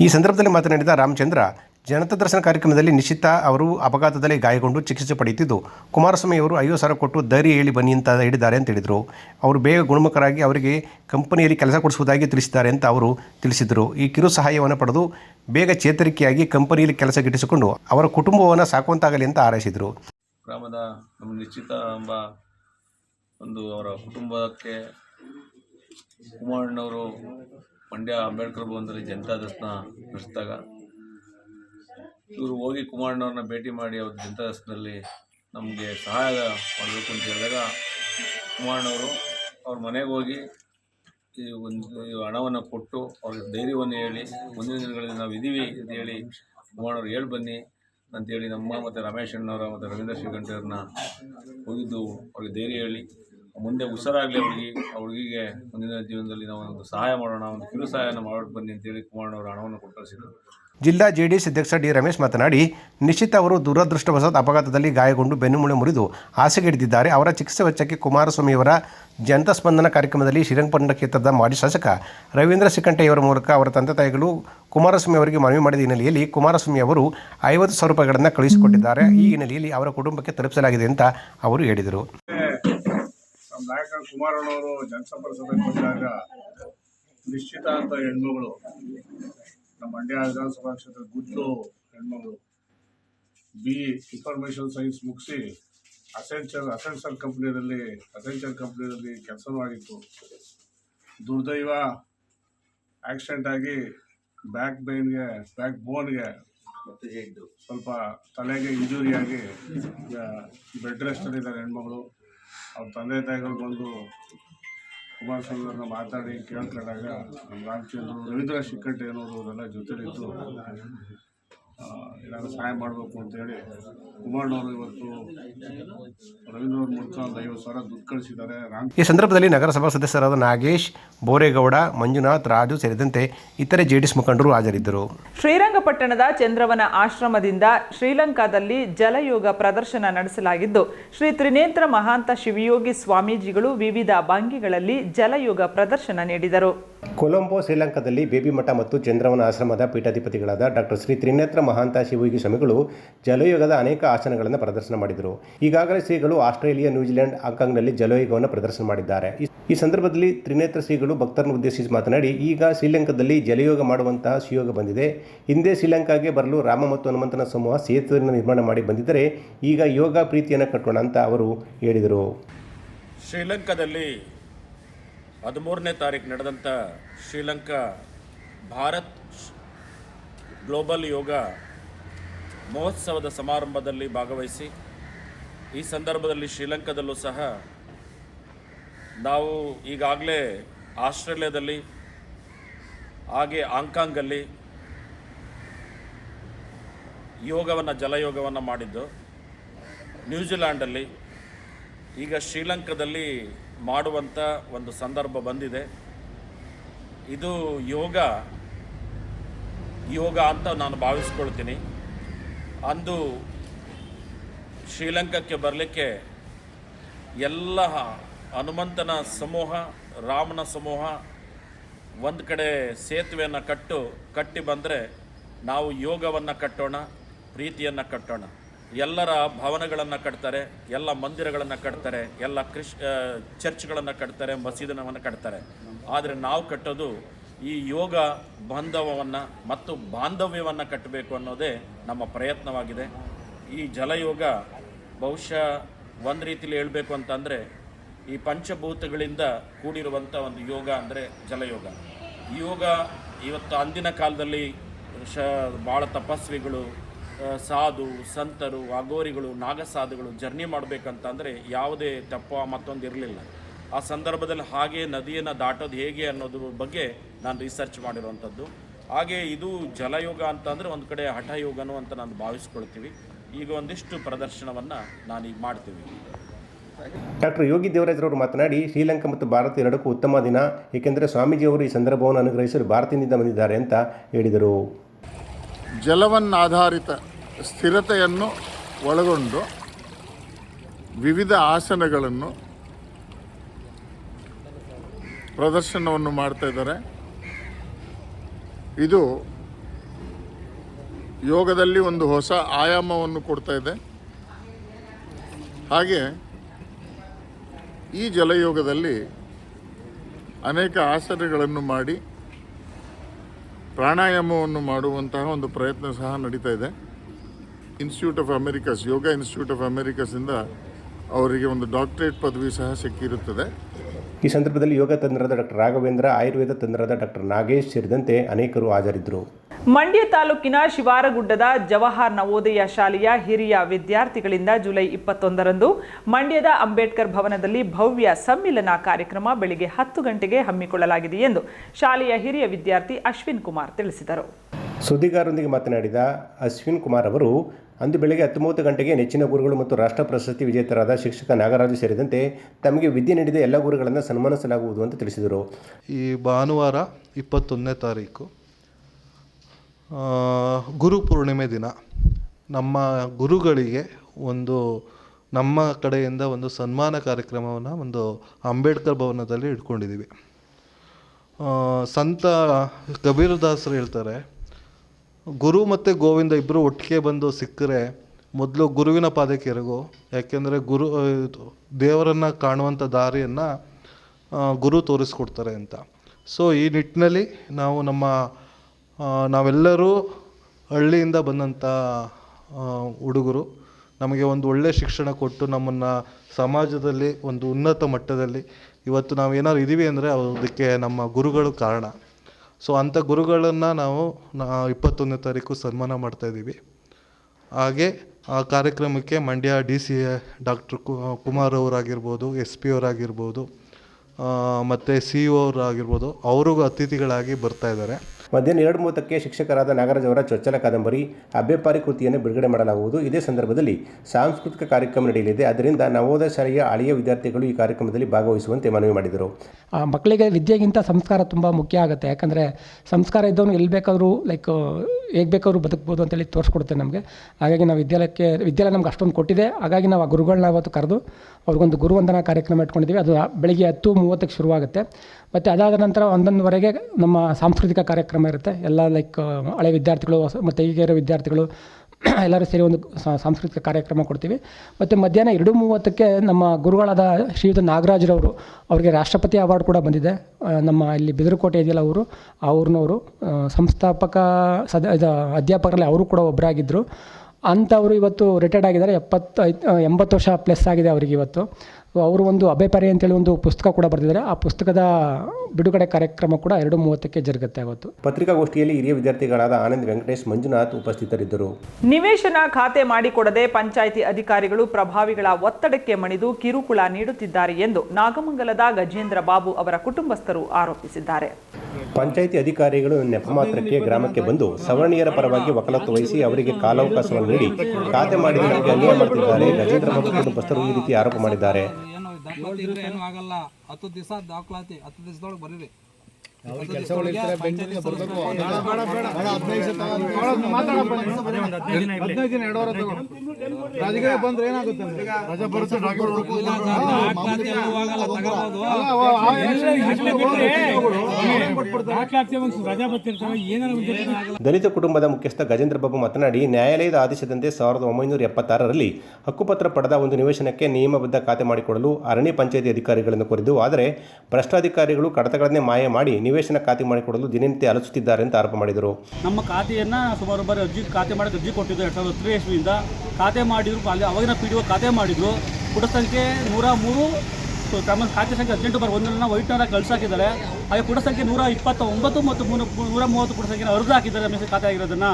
ಈ ಸಂದರ್ಭದಲ್ಲಿ ಮಾತನಾಡಿದ ರಾಮಚಂದ್ರ ಜನತಾ ದರ್ಶನ ಕಾರ್ಯಕ್ರಮದಲ್ಲಿ ನಿಶಿತಾ ಅವರು ಅಪಘಾತದಲ್ಲಿ ಗಾಯಗೊಂಡು ಚಿಕಿತ್ಸೆ ಪಡೆಯುತ್ತಿದ್ದು, ಕುಮಾರಸ್ವಾಮಿ ಅವರು ಐವತ್ತು ಸಾವಿರ ಕೊಟ್ಟು ಧೈರ್ಯ ಹೇಳಿ ಬನ್ನಿ ಅಂತ ಹೇಳಿದ್ದಾರೆ ಅಂತ ಹೇಳಿದರು. ಅವರು ಬೇಗ ಗುಣಮುಖರಾಗಿ ಅವರಿಗೆ ಕಂಪನಿಯಲ್ಲಿ ಕೆಲಸ ಕೊಡಿಸುವುದಾಗಿ ತಿಳಿಸಿದ್ದಾರೆ ಅಂತ ಅವರು ತಿಳಿಸಿದರು. ಈ ಕಿರು ಸಹಾಯವನ್ನು ಪಡೆದು ಬೇಗ ಚೇತರಿಕೆಯಾಗಿ ಕಂಪನಿಯಲ್ಲಿ ಕೆಲಸ ಗಿಟ್ಟಿಸಿಕೊಂಡು ಅವರ ಕುಟುಂಬವನ್ನು ಸಾಕುವಂತಾಗಲಿ ಅಂತ ಹಾರೈಸಿದರು. ಗ್ರಾಮದ ನಿಶ್ಚಿತ ಎಂಬ ಒಂದು ಅವರ ಕುಟುಂಬಕ್ಕೆ ಕುಮಾರಣ್ಣವರು, ಮಂಡ್ಯ ಅಂಬೇಡ್ಕರ್ ಭವನದಲ್ಲಿ ಜನತಾ ದರ್ಶನ ನಡೆಸಿದಾಗ ಇವರು ಹೋಗಿ ಕುಮಾರಣ್ಣವ್ರನ್ನ ಭೇಟಿ ಮಾಡಿ ಅವ್ರ ಜನತಾ ನಮಗೆ ಸಹಾಯ ಮಾಡಬೇಕು ಅಂತ ಹೇಳಿದಾಗ ಕುಮಾರಣ್ಣವರು ಅವ್ರ ಮನೆಗೆ ಹೋಗಿ ಈ ಒಂದು ಹಣವನ್ನು ಕೊಟ್ಟು ಅವ್ರಿಗೆ ಧೈರ್ಯವನ್ನು ಹೇಳಿ, ಮುಂದಿನ ದಿನಗಳಲ್ಲಿ ನಾವು ಇದ್ದೀವಿ ಅಂತ ಹೇಳಿ ಕುಮಾರಣ್ಣವ್ರು ಹೇಳಿ ಬನ್ನಿ ಅಂತೇಳಿ ನಮ್ಮ ಮತ್ತು ರಮೇಶ್ ಅಣ್ಣವರ ಮತ್ತು ರವೀಂದ್ರ ಶ್ರೀಕಂಠರನ್ನ ಹೋಗಿದ್ದು ಅವ್ರಿಗೆ ಧೈರ್ಯ ಹೇಳಿ, ಮುಂದೆ ಹುಷಾರಾಗಲಿ ಅವ್ರಿಗೆ ಹುಡುಗಿಗೆ ಮುಂದಿನ ಜೀವನದಲ್ಲಿ ನಾವು ಒಂದು ಸಹಾಯ ಮಾಡೋಣ, ಒಂದು ಕಿರು ಸಹಾಯನ ಮಾಡಿ ಬನ್ನಿ ಅಂತೇಳಿ ಕುಮಾರಣ್ಣವರು ಹಣವನ್ನು ಕೊಟ್ಟು ಕಳಿಸಿದ್ರು. ಜಿಲ್ಲಾ ಜೆಡಿಎಸ್ ಅಧ್ಯಕ್ಷ ಡಿ ರಮೇಶ್ ಮಾತನಾಡಿ ನಿಶ್ಚಿತ ಅವರು ದುರದೃಷ್ಟವಶಾತ್ ಅಪಘಾತದಲ್ಲಿ ಗಾಯಗೊಂಡು ಬೆನ್ನುಮೂಳೆ ಮುರಿದು ಹಾಸಿಗೆಡಿದಿದ್ದಾರೆ ಅವರ ಚಿಕಿತ್ಸೆ ವೆಚ್ಚಕ್ಕೆ ಕುಮಾರಸ್ವಾಮಿಯವರ ಜನತಾ ಸ್ಪಂದನ ಕಾರ್ಯಕ್ರಮದಲ್ಲಿ ಶ್ರೀರಂಗಪಟ್ಟಣ ಕ್ಷೇತ್ರದ ಮಾಜಿ ಶಾಸಕ ರವೀಂದ್ರ ಸಿಕಂಟೆಯವರ ಮೂಲಕ ಅವರ ತಂದೆ ತಾಯಿಗಳು ಕುಮಾರಸ್ವಾಮಿ ಅವರಿಗೆ ಮನವಿ ಮಾಡಿದ ಹಿನ್ನೆಲೆಯಲ್ಲಿ ಕುಮಾರಸ್ವಾಮಿ ಅವರು ಐವತ್ತು ಸಾವಿರ ರೂಪಾಯಿಗಳನ್ನು ಕಳುಹಿಸಿಕೊಟ್ಟಿದ್ದಾರೆ. ಈ ಹಿನ್ನೆಲೆಯಲ್ಲಿ ಅವರ ಕುಟುಂಬಕ್ಕೆ ತಲುಪಿಸಲಾಗಿದೆ ಅಂತ ಅವರು ಹೇಳಿದರು. ನಮ್ಮ ನಾಯಕ ಕುಮಾರಣ್ಣವರು ಜನಸಂಪರ್ಕ ಸಭೆಗೆ ಬಂದಾಗ ನಿಶ್ಚಿತ ಅಂತ ಹೆಣ್ಮಗಳು ನಮ್ಮ ಮಂಡ್ಯ ವಿಧಾನಸಭಾ ಕ್ಷೇತ್ರ ಗುಡ್ಡು ಹೆಣ್ಮಗಳು. ಬಿ ಇನ್ಫಾರ್ಮೇಷನ್ ಸೈನ್ಸ್ ಮುಗಿಸಿ ಅಸೆನ್ಚರ್ ಅಸೆನ್ಸರ್ ಕಂಪ್ನಿಯಲ್ಲಿ ಅಸೆನ್ಚರ್ ಕಂಪ್ನಿಯಲ್ಲಿ ಕೆಲಸ ಆಗಿತ್ತು. ದುರ್ದೈವ ಆಕ್ಸಿಡೆಂಟ್ ಆಗಿ ಬ್ಯಾಕ್ ಬೈನ್ಗೆ ಬ್ಯಾಕ್ ಬೋನ್ಗೆ ಸ್ವಲ್ಪ ತಲೆಗೆ ಇಂಜುರಿ ಆಗಿ ಬೆಡ್ ರೆಸ್ಟಲ್ಲಿದ್ದಾರೆ ಹೆಣ್ಮಗಳು. ಅವ್ರ ತಂದೆ ತಾಯಿಗಳು ಬಂದು ಕುಮಾರಸ್ವಾಮಿ ಅವ್ರನ್ನ ಮಾತಾಡಿ ಕೇಳ್ಕೊಂಡಾಗ ನಮ್ಮ ರಾಮಚಂದ್ರ ರವೀಂದ್ರ ಶಿಕ್ಕಟ್ಟೆ ಅನ್ನೋರು ಅವರೆಲ್ಲ ಜೊತೆಲಿದ್ದು ಏನಾದ್ರು ಸಹಾಯ ಮಾಡಬೇಕು ಅಂತೇಳಿ ಕುಮಾರ್ನವರು ಇವತ್ತು ರವೀಂದ್ರ ಅವ್ರ ಮೂಲಕ ಒಂದು ಐವತ್ತು ಸಾವಿರ ದುಡ್ಡು ಕಳಿಸಿದ್ದಾರೆ. ಈ ಸಂದರ್ಭದಲ್ಲಿ ನಗರಸಭಾ ಸದಸ್ಯರಾದ ನಾಗೇಶ್ ಬೋರೇಗೌಡ ಮಂಜುನಾಥ್ ರಾಜು ಸೇರಿದಂತೆ ಇತರೆ ಜೆಡಿಎಸ್ ಮುಖಂಡರು ಹಾಜರಿದ್ದರು. ಶ್ರೀರಂಗಪಟ್ಟಣದ ಚಂದ್ರವನ ಆಶ್ರಮದಿಂದ ಶ್ರೀಲಂಕಾದಲ್ಲಿ ಜಲಯೋಗ ಪ್ರದರ್ಶನ ನಡೆಸಲಾಗಿದ್ದು ಶ್ರೀ ತ್ರಿನೇತ್ರ ಮಹಾಂತ ಶಿವಯೋಗಿ ಸ್ವಾಮೀಜಿಗಳು ವಿವಿಧ ಭಂಗಿಗಳಲ್ಲಿ ಜಲಯೋಗ ಪ್ರದರ್ಶನ ನೀಡಿದರು. ಕೊಲಂಬೋ, ಶ್ರೀಲಂಕಾದಲ್ಲಿ ಬೇಬಿ ಮಠ ಮತ್ತು ಚಂದ್ರವನ ಆಶ್ರಮದ ಪೀಠಾಧಿಪತಿಗಳಾದ ಡಾಕ್ಟರ್ ಶ್ರೀ ತ್ರಿನೇತ್ರ ಮಹಾಂತ ಶಿವಯೋಗಿ ಸ್ವಾಮಿಗಳು ಜಲಯೋಗದ ಅನೇಕ ಆಸನಗಳನ್ನು ಪ್ರದರ್ಶನ ಮಾಡಿದರು. ಈಗಾಗಲೇ ಶ್ರೀಗಳು ಆಸ್ಟ್ರೇಲಿಯಾ, ನ್ಯೂಜಿಲೆಂಡ್, ಹಾಂಕಾಂಗ್ನಲ್ಲಿ ಜಲಯೋಗವನ್ನು ಪ್ರದರ್ಶನ ಮಾಡಿದ್ದಾರೆ. ಈ ಸಂದರ್ಭದಲ್ಲಿ ತ್ರಿನೇತ್ರ ಶ್ರೀಗಳು ಭಕ್ತರನ್ನು ಉದ್ದೇಶಿಸಿ ಮಾತನಾಡಿ, ಈಗ ಶ್ರೀಲಂಕಾದಲ್ಲಿ ಜಲಯೋಗ ಮಾಡುವಂತಹ ಸುಯೋಗ ಬಂದಿದೆ. ಹಿಂದೆ ಶ್ರೀಲಂಕಾಗೆ ಬರಲು ರಾಮ ಮತ್ತು ಹನುಮಂತನ ಸಮೂಹ ಸೇತುವೆಯನ್ನು ನಿರ್ಮಾಣ ಮಾಡಿ ಬಂದಿದ್ದರೆ, ಈಗ ಯೋಗ ಪ್ರೀತಿಯನ್ನು ಕಟ್ಟೋಣ ಅಂತ ಅವರು ಹೇಳಿದರು. ಶ್ರೀಲಂಕಾದಲ್ಲಿ ಹದಿಮೂರನೇ ತಾರೀಕು ನಡೆದಂಥ ಶ್ರೀಲಂಕಾ ಭಾರತ್ ಗ್ಲೋಬಲ್ ಯೋಗ ಮಹೋತ್ಸವದ ಸಮಾರಂಭದಲ್ಲಿ ಭಾಗವಹಿಸಿ, ಈ ಸಂದರ್ಭದಲ್ಲಿ ಶ್ರೀಲಂಕಾದಲ್ಲೂ ಸಹ ನಾವು ಈಗಾಗಲೇ ಆಸ್ಟ್ರೇಲಿಯಾದಲ್ಲಿ, ಹಾಗೆ ಹಾಂಗ್ಕಾಂಗಲ್ಲಿ ಯೋಗವನ್ನು, ಜಲಯೋಗವನ್ನು ಮಾಡಿದ್ದು. ನ್ಯೂಜಿಲ್ಯಾಂಡಲ್ಲಿ ಈಗ ಶ್ರೀಲಂಕಾದಲ್ಲಿ ಮಾಡುವಂಥ ಒಂದು ಸಂದರ್ಭ ಬಂದಿದೆ. ಇದು ಯೋಗ ಯೋಗ ಅಂತ ನಾನು ಭಾವಿಸ್ಕೊಳ್ತೀನಿ. ಅಂದು ಶ್ರೀಲಂಕಾಕ್ಕೆ ಬರಲಿಕ್ಕೆ ಎಲ್ಲ ಹನುಮಂತನ ಸಮೂಹ, ರಾಮನ ಸಮೂಹ ಒಂದು ಕಡೆ ಸೇತುವೆಯನ್ನು ಕಟ್ಟು, ಕಟ್ಟಿ ಬಂದರೆ ನಾವು ಯೋಗವನ್ನು ಕಟ್ಟೋಣ, ಪ್ರೀತಿಯನ್ನು ಕಟ್ಟೋಣ. ಎಲ್ಲರ ಭವನಗಳನ್ನು ಕಟ್ತಾರೆ, ಎಲ್ಲ ಮಂದಿರಗಳನ್ನು ಕಟ್ತಾರೆ, ಎಲ್ಲ ಕ್ರಿಶ್ ಚರ್ಚ್ಗಳನ್ನು ಕಟ್ತಾರೆ, ಮಸೀದನವನ್ನು ಕಟ್ತಾರೆ. ಆದರೆ ನಾವು ಕಟ್ಟೋದು ಈ ಯೋಗ ಬಾಂಧವವನ್ನು ಮತ್ತು ಬಾಂಧವ್ಯವನ್ನು ಕಟ್ಟಬೇಕು ಅನ್ನೋದೇ ನಮ್ಮ ಪ್ರಯತ್ನವಾಗಿದೆ. ಈ ಜಲಯೋಗ ಬಹುಶಃ ಒಂದು ರೀತಿಯಲ್ಲಿ ಹೇಳಬೇಕು ಅಂತಂದರೆ ಈ ಪಂಚಭೂತಗಳಿಂದ ಕೂಡಿರುವಂಥ ಒಂದು ಯೋಗ ಅಂದರೆ ಜಲಯೋಗ. ಯೋಗ ಇವತ್ತು ಅಂದಿನ ಕಾಲದಲ್ಲಿ ಶ ಭಾಳ ತಪಸ್ವಿಗಳು ಸಾಧು ಸಂತರು ಅಗೋರಿಗಳು ನಾಗಸಾಧುಗಳು ಜರ್ನಿ ಮಾಡಬೇಕಂತಂದರೆ ಯಾವುದೇ ತಪ್ಪ ಮತ್ತೊಂದು ಇರಲಿಲ್ಲ. ಆ ಸಂದರ್ಭದಲ್ಲಿ ಹಾಗೆ ನದಿಯನ್ನು ದಾಟೋದು ಹೇಗೆ ಅನ್ನೋದ್ರ ಬಗ್ಗೆ ನಾನು ರಿಸರ್ಚ್ ಮಾಡಿರುವಂಥದ್ದು. ಹಾಗೆ ಇದು ಜಲಯೋಗ ಅಂತಂದರೆ ಒಂದು ಕಡೆ ಹಠಯೋಗನೂ ಅಂತ ನಾನು ಭಾವಿಸ್ಕೊಳ್ತೀವಿ. ಈಗ ಒಂದಿಷ್ಟು ಪ್ರದರ್ಶನವನ್ನು ನಾನೀಗ ಮಾಡ್ತೀವಿ. ಡಾಕ್ಟರ್ ಯೋಗಿ ದೇವರಾಜರವರು ಮಾತನಾಡಿ ಶ್ರೀಲಂಕಾ ಮತ್ತು ಭಾರತ ಎರಡಕ್ಕೂ ಉತ್ತಮ ದಿನ ಏಕೆಂದರೆ ಸ್ವಾಮೀಜಿಯವರು ಈ ಸಂದರ್ಭವನ್ನು ಅನುಗ್ರಹಿಸಲು ಭಾರತದಿಂದ ಬಂದಿದ್ದಾರೆ ಅಂತ ಹೇಳಿದರು. ಜಲವನ್ನಾಧಾರಿತ ಸ್ಥಿರತೆಯನ್ನು ಒಳಗೊಂಡು ವಿವಿಧ ಆಸನಗಳನ್ನು ಪ್ರದರ್ಶನವನ್ನು ಮಾಡ್ತಾ ಇದ್ದಾರೆ. ಇದು ಯೋಗದಲ್ಲಿ ಒಂದು ಹೊಸ ಆಯಾಮವನ್ನು ಕೊಡ್ತಾ ಇದೆ. ಹಾಗೆ ಈ ಜಲಯೋಗದಲ್ಲಿ ಅನೇಕ ಆಸನಗಳನ್ನು ಮಾಡಿ ಪ್ರಾಣಾಯಾಮವನ್ನು ಮಾಡುವಂತಹ ಒಂದು ಪ್ರಯತ್ನ ಸಹ ನಡೀತಾ ಇದೆ. Institute of Americas yoga institute of ಅಮೆರಿಕಸಿಂದ ಅವರಿಗೆ ಒಂದು ಡಾಕ್ಟರೇಟ್ ಪದವಿ ಸಹ ಸಿಕ್ಕಿರುತ್ತದೆ. ಈ ಸಂದರ್ಭದಲ್ಲಿ ಯೋಗ ತಂದ್ರದ ಡಾಕ್ಟರ್ ರಾಘವೇಂದ್ರ ಆಯುರ್ವೇದ ತಂದ್ರದ ಡಾಕ್ಟರ್ ನಾಗೇಶ್ ಸೇರಿದಂತೆ ಅನೇಕರು ಹಾಜರಿದ್ದರು. ಮಂಡ್ಯ ತಾಲೂಕಿನ ಶಿವಾರಗುಡ್ಡದ ಜವಾಹರ್ ನವೋದಯ ಶಾಲೆಯ ಹಿರಿಯ ವಿದ್ಯಾರ್ಥಿಗಳಿಂದ ಜುಲೈ ಇಪ್ಪತ್ತೊಂದರಂದು ಮಂಡ್ಯದ ಅಂಬೇಡ್ಕರ್ ಭವನದಲ್ಲಿ ಭವ್ಯ ಸಮ್ಮಿಲನ ಕಾರ್ಯಕ್ರಮ ಬೆಳಿಗ್ಗೆ ಹತ್ತು ಗಂಟೆಗೆ ಹಮ್ಮಿಕೊಳ್ಳಲಾಗಿದೆ ಎಂದು ಶಾಲೆಯ ಹಿರಿಯ ವಿದ್ಯಾರ್ಥಿ ಅಶ್ವಿನ್ ಕುಮಾರ್ ತಿಳಿಸಿದರು. ಸುದ್ದಿಗಾರರೊಂದಿಗೆ ಮಾತನಾಡಿದ ಅಶ್ವಿನ್ ಕುಮಾರ್ ಅವರು ಅಂದು ಬೆಳಗ್ಗೆ ಹತ್ತೊಂಬತ್ತು ಗಂಟೆಗೆ ನೆಚ್ಚಿನ ಗುರುಗಳು ಮತ್ತು ರಾಷ್ಟ್ರ ಪ್ರಶಸ್ತಿ ವಿಜೇತರಾದ ಶಿಕ್ಷಕ ನಾಗರಾಜು ಸೇರಿದಂತೆ ತಮಗೆ ವಿದ್ಯೆ ನೀಡಿದ ಎಲ್ಲ ಗುರುಗಳನ್ನು ಸನ್ಮಾನಿಸಲಾಗುವುದು ಅಂತ ತಿಳಿಸಿದರು. ಈ ಭಾನುವಾರ ಇಪ್ಪತ್ತೊಂದನೇ ತಾರೀಕು ಗುರು ಪೂರ್ಣಿಮೆ ದಿನ. ನಮ್ಮ ಗುರುಗಳಿಗೆ ಒಂದು, ನಮ್ಮ ಕಡೆಯಿಂದ ಒಂದು ಸನ್ಮಾನ ಕಾರ್ಯಕ್ರಮವನ್ನು ಒಂದು ಅಂಬೇಡ್ಕರ್ ಭವನದಲ್ಲಿ ಇಟ್ಕೊಂಡಿದ್ದೀವಿ. ಸಂತ ಕಬೀರದಾಸರು ಹೇಳ್ತಾರೆ ಗುರು ಮತ್ತು ಗೋವಿಂದ ಇಬ್ಬರು ಒಟ್ಟಿಗೆ ಬಂದು ಸಿಕ್ಕರೆ ಮೊದಲು ಗುರುವಿನ ಪಾದಕ್ಕೆ ಎರಗು. ಯಾಕೆಂದರೆ ಗುರು ದೇವರನ್ನು ಕಾಣುವಂಥ ದಾರಿಯನ್ನು ಗುರು ತೋರಿಸ್ಕೊಡ್ತಾರೆ ಅಂತ. ಸೊ ಈ ನಿಟ್ಟಿನಲ್ಲಿ ನಾವು ನಮ್ಮ ನಾವೆಲ್ಲರೂ ಹಳ್ಳಿಯಿಂದ ಬಂದಂಥ ಹುಡುಗರು, ನಮಗೆ ಒಂದು ಒಳ್ಳೆಯ ಶಿಕ್ಷಣ ಕೊಟ್ಟು ನಮ್ಮನ್ನು ಸಮಾಜದಲ್ಲಿ ಒಂದು ಉನ್ನತ ಮಟ್ಟದಲ್ಲಿ ಇವತ್ತು ನಾವು ಏನಾದ್ರು ಇದ್ದೀವಿ ಅಂದರೆ ಅದಕ್ಕೆ ನಮ್ಮ ಗುರುಗಳು ಕಾರಣ. ಸೊ ಅಂಥ ಗುರುಗಳನ್ನು ನಾವು ಇಪ್ಪತ್ತೊಂದನೇ ತಾರೀಕು ಸನ್ಮಾನ ಮಾಡ್ತಾಯಿದ್ದೀವಿ ಹಾಗೆ, ಆ ಕಾರ್ಯಕ್ರಮಕ್ಕೆ Mandya D C doctor Kumar ಅವರಾಗಿರ್ಬೋದು, S P ಅವರಾಗಿರ್ಬೋದು ಮತ್ತು ಸಿ ಒ ಅವರಾಗಿರ್ಬೋದು, ಅವ್ರಿಗೂ ಅತಿಥಿಗಳಾಗಿ ಬರ್ತಾ ಇದ್ದಾರೆ. ಮಧ್ಯಾಹ್ನ ಎರಡು ಮೂವತ್ತಕ್ಕೆ ಶಿಕ್ಷಕರಾದ ನಾಗರಾಜ್ ಅವರ ಚೊಚ್ಚಲ ಕಾದಂಬರಿ ಅಭ್ಯಪಾರಿ ಕೃತಿಯನ್ನು ಬಿಡುಗಡೆ ಮಾಡಲಾಗುವುದು. ಇದೇ ಸಂದರ್ಭದಲ್ಲಿ ಸಾಂಸ್ಕೃತಿಕ ಕಾರ್ಯಕ್ರಮ ನಡೆಯಲಿದೆ. ಅದರಿಂದ ನವೋದಯ ಶಾಲೆಯ ಹಳೆಯ ವಿದ್ಯಾರ್ಥಿಗಳು ಈ ಕಾರ್ಯಕ್ರಮದಲ್ಲಿ ಭಾಗವಹಿಸುವಂತೆ ಮನವಿ ಮಾಡಿದರು. ಮಕ್ಕಳಿಗೆ ವಿದ್ಯೆಗಿಂತ ಸಂಸ್ಕಾರ ತುಂಬ ಮುಖ್ಯ ಆಗುತ್ತೆ. ಯಾಕಂದರೆ ಸಂಸ್ಕಾರ ಇದ್ದವನು ಎಲ್ಲಿ ಬೇಕಾದರೂ ಲೈಕ್ ಹೇಗೆ ಬೇಕಾದ್ರೂ ಬದುಕ್ಬೋದು ಅಂತೇಳಿ ತೋರಿಸ್ಕೊಡುತ್ತೆ ನಮಗೆ. ಹಾಗಾಗಿ ನಾವು ವಿದ್ಯಾಲಯಕ್ಕೆ, ವಿದ್ಯಾಲಯ ನಮ್ಗೆ ಅಷ್ಟೊಂದು ಕೊಟ್ಟಿದೆ. ಹಾಗಾಗಿ ನಾವು ಆ ಗುರುಗಳನ್ನ ಅವತ್ತು ಕರೆದು ಅವ್ರಿಗೊಂದು ಗುರುವಂದನಾ ಕಾರ್ಯಕ್ರಮ ಇಟ್ಕೊಂಡಿದ್ದೀವಿ. ಅದು ಬೆಳಿಗ್ಗೆ ಹತ್ತು ಮೂವತ್ತಕ್ಕೆ ಶುರುವಾಗುತ್ತೆ. ಮತ್ತು ಅದಾದ ನಂತರ ಒಂದೊಂದುವರೆಗೆ ನಮ್ಮ ಸಾಂಸ್ಕೃತಿಕ ಕಾರ್ಯಕ್ರಮ ಇರುತ್ತೆ. ಎಲ್ಲ ಲೈಕ್ ಹಳೆ ವಿದ್ಯಾರ್ಥಿಗಳು ಹೊಸ ಮತ್ತು ಈಗ ಇರೋ ವಿದ್ಯಾರ್ಥಿಗಳು *clears throat* ಎಲ್ಲರೂ ಸೇರಿ ಒಂದು ಸಾಂಸ್ಕೃತಿಕ ಕಾರ್ಯಕ್ರಮ ಕೊಡ್ತೀವಿ. ಮತ್ತು ಮಧ್ಯಾಹ್ನ ಎರಡು ಮೂವತ್ತಕ್ಕೆ ನಮ್ಮ ಗುರುಗಳಾದ ಶ್ರೀಯುತ ನಾಗರಾಜರವರು ಅವರಿಗೆ ರಾಷ್ಟ್ರಪತಿ ಅವಾರ್ಡ್ ಕೂಡ ಬಂದಿದೆ. ನಮ್ಮ ಇಲ್ಲಿ ಬಿದರುಕೋಟೆ ಇದೆಯಲ್ಲ ಅವರು ಆ, ಸಂಸ್ಥಾಪಕ ಸದ ಇದು ಅಧ್ಯಾಪಕರಲ್ಲಿ ಅವರು ಕೂಡ ಒಬ್ಬರಾಗಿದ್ದರು ಅಂಥವರು ಇವತ್ತು ರಿಟೈರ್ಡ್ ಆಗಿದ್ದಾರೆ. ಎಪ್ಪತ್ತೈದು ಎಂಬತ್ತು ವರ್ಷ ಪ್ಲಸ್ ಆಗಿದೆ ಅವರಿಗೆ ಇವತ್ತು. ಅವರು ಒಂದು ಅಭೆಪರಿ ಅಂತೇಳಿ ಒಂದು ಪುಸ್ತಕ ಕೂಡ ಬರೆದಿದ್ದಾರೆ. ಆ ಪುಸ್ತಕದ ಬಿಡುಗಡೆ ಕಾರ್ಯಕ್ರಮ ಕೂಡ ಎರಡು ಮೂವತ್ತಕ್ಕೆ ಜರುಗುತ್ತೆ ಅವತ್ತು ಪತ್ರಿಕಾಗೋಷ್ಠಿಯಲ್ಲಿ ಹಿರಿಯ ವಿದ್ಯಾರ್ಥಿಗಳಾದ ಆನಂದ್ ವೆಂಕಟೇಶ್ ಮಂಜುನಾಥ್ ಉಪಸ್ಥಿತರಿದ್ದರು. ನಿವೇಶನ ಖಾತೆ ಮಾಡಿಕೊಡದೆ ಪಂಚಾಯಿತಿ ಅಧಿಕಾರಿಗಳು ಪ್ರಭಾವಿಗಳ ಒತ್ತಡಕ್ಕೆ ಮಣಿದು ಕಿರುಕುಳ ನೀಡುತ್ತಿದ್ದಾರೆ ಎಂದು ನಾಗಮಂಗಲದ ಗಜೇಂದ್ರ ಬಾಬು ಅವರ ಕುಟುಂಬಸ್ಥರು ಆರೋಪಿಸಿದ್ದಾರೆ. ಪಂಚಾಯಿತಿ ಅಧಿಕಾರಿಗಳು ನೆಪ ಮಾತ್ರಕ್ಕೆ ಗ್ರಾಮಕ್ಕೆ ಬಂದು ಸವರ್ಣೀಯರ ಪರವಾಗಿ ವಕಾಲತ್ತು ವಹಿಸಿ ಅವರಿಗೆ ಕಾಲಾವಕಾಶವನ್ನು ನೀಡಿ ಖಾತೆ ಮಾಡಿದ ನಮಗೆ ಅನ್ಯಾಯ ಮಾಡುತ್ತಿದ್ದಾರೆ ಗಜೇಂದ್ರ ಬಾಬು ಕುಟುಂಬಸ್ಥರು ಈ ರೀತಿ ಆರೋಪ ಮಾಡಿದ್ದಾರೆ. ಬರೀರಿ ಬಂದ್ರೆ ಏನಾಗುತ್ತೆ ದಲಿತ ಕುಟುಂಬದ ಮುಖ್ಯಸ್ಥ ಗಜೇಂದ್ರ ಬಾಬು ಮಾತನಾಡಿ ನ್ಯಾಯಾಲಯದ ಆದೇಶದಂತೆ ಸಾವಿರದ ಒಂಬೈನೂರ ಎಪ್ಪತ್ತಾರರಲ್ಲಿ ಹಕ್ಕುಪತ್ರ ಪಡೆದ ಒಂದು ನಿವೇಶನಕ್ಕೆ ನಿಯಮಬದ್ಧ ಖಾತೆ ಮಾಡಿಕೊಡಲು ಅರಣ್ಯ ಪಂಚಾಯಿತಿ ಅಧಿಕಾರಿಗಳನ್ನು ಕೋರಿದ್ದು ಆದರೆ ಭ್ರಷ್ಟಾಧಿಕಾರಿಗಳು ಕಡತಗಳನ್ನೇ ಮಾಯ ಮಾಡಿ ನಿವೇಶನ ಖಾತೆ ಮಾಡಿಕೊಡಲು ದಿನನಿತ್ಯ ಅಲಸುತ್ತಿದ್ದಾರೆ ಅಂತ ಆರೋಪ ಮಾಡಿದರು. ನಮ್ಮ ಖಾತೆಯನ್ನು ಸುಮಾರು ಬಾರಿ ಅರ್ಜಿ ಖಾತೆ ಮಾಡಿ ಅರ್ಜಿ ಕೊಟ್ಟಿದ್ದು ಎರಡು ಸಾವಿರದ ಹತ್ತನೇ ಇಸ್ವಿಯಿಂದ. ಖಾತೆ ಮಾಡಿದ್ರು, ಅಲ್ಲಿ ಅವಾಗಿನ ಪಿ ಡಿ ಒ ಖಾತೆ ಮಾಡಿದ್ರು. ಪುಟ ಸಂಖ್ಯೆ ನೂರ ಮೂರು ತಮ್ಮ ಖಾತೆ ಸಂಖ್ಯೆ ಹದಿನೆಂಟು ಬಾರ್ ಒಂದನ್ನು ವೈಟ್ನವರ ಕಳ್ಸಾಕಿದ್ದಾರೆ ಹಾಗೆ ಪುಟ ಸಂಖ್ಯೆ ನೂರ ಇಪ್ಪತ್ತ ಒಂಬತ್ತು ಮತ್ತು ನೂರ ಮೂವತ್ತು ಪುಟ ಸಂಖ್ಯೆ ಅರ್ಜಿ ಹಾಕಿದ್ದಾರೆ ಖಾತೆ ಆಗಿರೋದನ್ನು.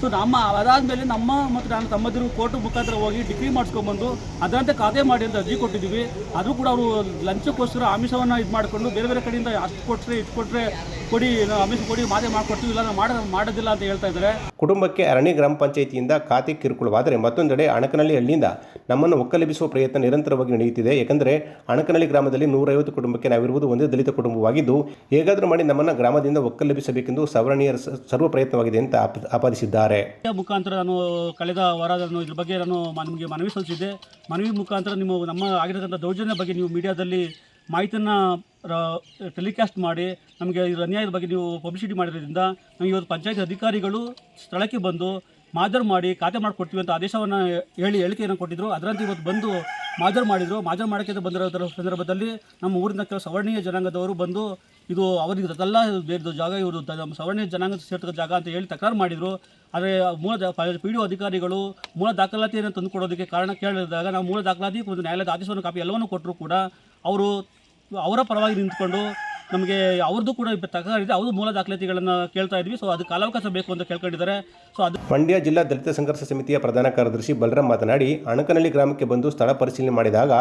ಸೊ ನಮ್ಮ ಅದಾದಮೇಲೆ ನಮ್ಮ ಮತ್ತು ನಾನು ತಮ್ಮದಿರು ಕೋರ್ಟ್ ಮುಖಾಂತರ ಹೋಗಿ ಡಿಗ್ರಿ ಮಾಡಿಸ್ಕೊಂಡ್ಬಂದು ಅದರಂತೆ ಖಾತೆ ಮಾಡಿ ಅಂತ ಅರ್ಜಿ ಕೊಟ್ಟಿದ್ದೀವಿ. ಅದು ಕೂಡ ಅವರು ಲಂಚಕ್ಕೋಸ್ಕರ ಆಮಿಷವನ್ನು ಇದು ಮಾಡಿಕೊಂಡು ಬೇರೆ ಬೇರೆ ಕಡೆಯಿಂದ ಅಷ್ಟು ಕೊಟ್ಟರೆ ಇಷ್ಟು ಕೊಟ್ಟರೆ ಕೊಡಿ ಆಮಿಷ ಕೊಡಿ, ಮಾತೆ ಮಾಡಿಕೊಡ್ತೀವಿ ಇಲ್ಲ ನಾವು ಮಾಡ, ಮಾಡೋದಿಲ್ಲ ಅಂತ ಹೇಳ್ತಾ ಇದ್ದಾರೆ. ಕುಟುಂಬಕ್ಕೆ ಅರಣ್ಯ ಗ್ರಾಮ ಪಂಚಾಯಿತಿಯಿಂದ ಖಾತೆ ಕಿರುಕುಳವಾದರೆ ಮತ್ತೊಂದೆಡೆ ಅಣಕನಹಳ್ಳಿ ಹಳ್ಳಿಯಿಂದ ನಮ್ಮನ್ನು ಒಕ್ಕಲೆಬ್ಬಿಸುವ ಪ್ರಯತ್ನ ನಿರಂತರವಾಗಿ ನಡೆಯುತ್ತಿದೆ. ಏಕೆಂದರೆ ಅಣಕನಹಳ್ಳಿ ಗ್ರಾಮದಲ್ಲಿ ನೂರೈವತ್ತು ಕುಟುಂಬಕ್ಕೆ ನಾವಿರುವುದು ಒಂದೇ ದಲಿತ ಕುಟುಂಬವಾಗಿದ್ದು, ಹೇಗಾದರೂ ಮಾಡಿ ನಮ್ಮನ್ನು ಗ್ರಾಮದಿಂದ ಒಕ್ಕಲೆಬ್ಬಿಸಬೇಕೆಂದು ಸವರ್ಣೀಯರ ಸರ್ವ ಪ್ರಯತ್ನವಾಗಿದೆ ಅಂತ ಆಪ- ಆಪಾದಿಸಿದ್ದಾರೆ ಮುಖಾಂತರ ನಾನು ಕಳೆದ ವಾರ ನಾನು ಇದ್ರ ಬಗ್ಗೆ ನಾನು ನಿಮಗೆ ಮನವಿ ಸಲ್ಲಿಸಿದ್ದೆ. ಮನವಿ ಮುಖಾಂತರ ನಿಮ್ಮ ನಮ್ಮ ಆಗಿರತಕ್ಕಂಥ ದೌರ್ಜನ್ಯ ಬಗ್ಗೆ ನೀವು ಮೀಡಿಯಾದಲ್ಲಿ ಮಾಹಿತಿಯನ್ನು ಟೆಲಿಕಾಸ್ಟ್ ಮಾಡಿ, ನಮಗೆ ಇದರ ಅನ್ಯಾಯದ ಬಗ್ಗೆ ನೀವು ಪಬ್ಲಿಸಿಟಿ ಮಾಡಿರೋದ್ರಿಂದ ನಮಗೆ ಇವತ್ತು ಪಂಚಾಯತ್ ಅಧಿಕಾರಿಗಳು ಸ್ಥಳಕ್ಕೆ ಬಂದು ಮಾಜರ್ ಮಾಡಿ ಖಾತೆ ಮಾಡಿಕೊಡ್ತೀವಿ ಅಂತ ಆದೇಶವನ್ನು ಹೇಳಿ ಹೇಳಿಕೆಯನ್ನು ಕೊಟ್ಟಿದ್ರು. ಅದರಂತೆ ಇವತ್ತು ಬಂದು ಮಾಜರ್ ಮಾಡಿದರು. ಮಾಜರ್ ಮಾಡೋಕ್ಕೆ ಬಂದಿರೋ ಸಂದರ್ಭದಲ್ಲಿ ನಮ್ಮ ಊರಿನ ಕೆಲವು ಸವರ್ಣೀಯ ಜನಾಂಗದವರು ಬಂದು ಇದು ಅವರಿಗೆ ಅದೆಲ್ಲ ಬೇರೆ ಜಾಗ ಇವರು ನಮ್ಮ ಸವರ್ಣ ಜನಾಂಗ ಸೇರ್ತಕ್ಕ ಜಾಗ ಅಂತ ಹೇಳಿ ತಕರಾರು ಮಾಡಿದರು. ಆದರೆ ಮೂಲ ಪಿ ಡಿ ಒ ಅಧಿಕಾರಿಗಳು ಮೂಲ ದಾಖಲಾತಿಯನ್ನು ತಂದು ಕೊಡೋದಕ್ಕೆ ಕಾರಣ ಕೇಳಿದಾಗ ನಾವು ಮೂಲ ದಾಖಲಾತಿ ಒಂದು ನ್ಯಾಯಾಲಯದ ಆದೇಶವನ್ನು ಕಾಪಿ ಎಲ್ಲವನ್ನೂ ಕೊಟ್ಟರು ಕೂಡ ಅವರು ಅವರ ಪರವಾಗಿ ನಿಂತ್ಕೊಂಡು ನಮಗೆ ಅವ್ರದ್ದು ಕೂಡ ತಗೊಂಡಿದೆ ಅವ್ರದ್ದು ಮೂಲ ದಾಖಲಾತಿಗಳನ್ನು ಕೇಳ್ತಾ ಇದ್ವಿ. ಸೊ ಅದು ಕಾಲಾವಕಾಶ ಬೇಕು ಅಂತ ಕೇಳ್ಕೊಂಡಿದ್ದಾರೆ. ಸೊ ಅದು ಮಂಡ್ಯ ಜಿಲ್ಲಾ ದಲಿತ ಸಂಘರ್ಷ ಸಮಿತಿಯ ಪ್ರಧಾನ ಕಾರ್ಯದರ್ಶಿ ಬಲರಾಮ್ ಮಾತನಾಡಿ ಅಣಕನಹಳ್ಳಿ ಗ್ರಾಮಕ್ಕೆ ಬಂದು ಸ್ಥಳ ಪರಿಶೀಲನೆ ಮಾಡಿದಾಗ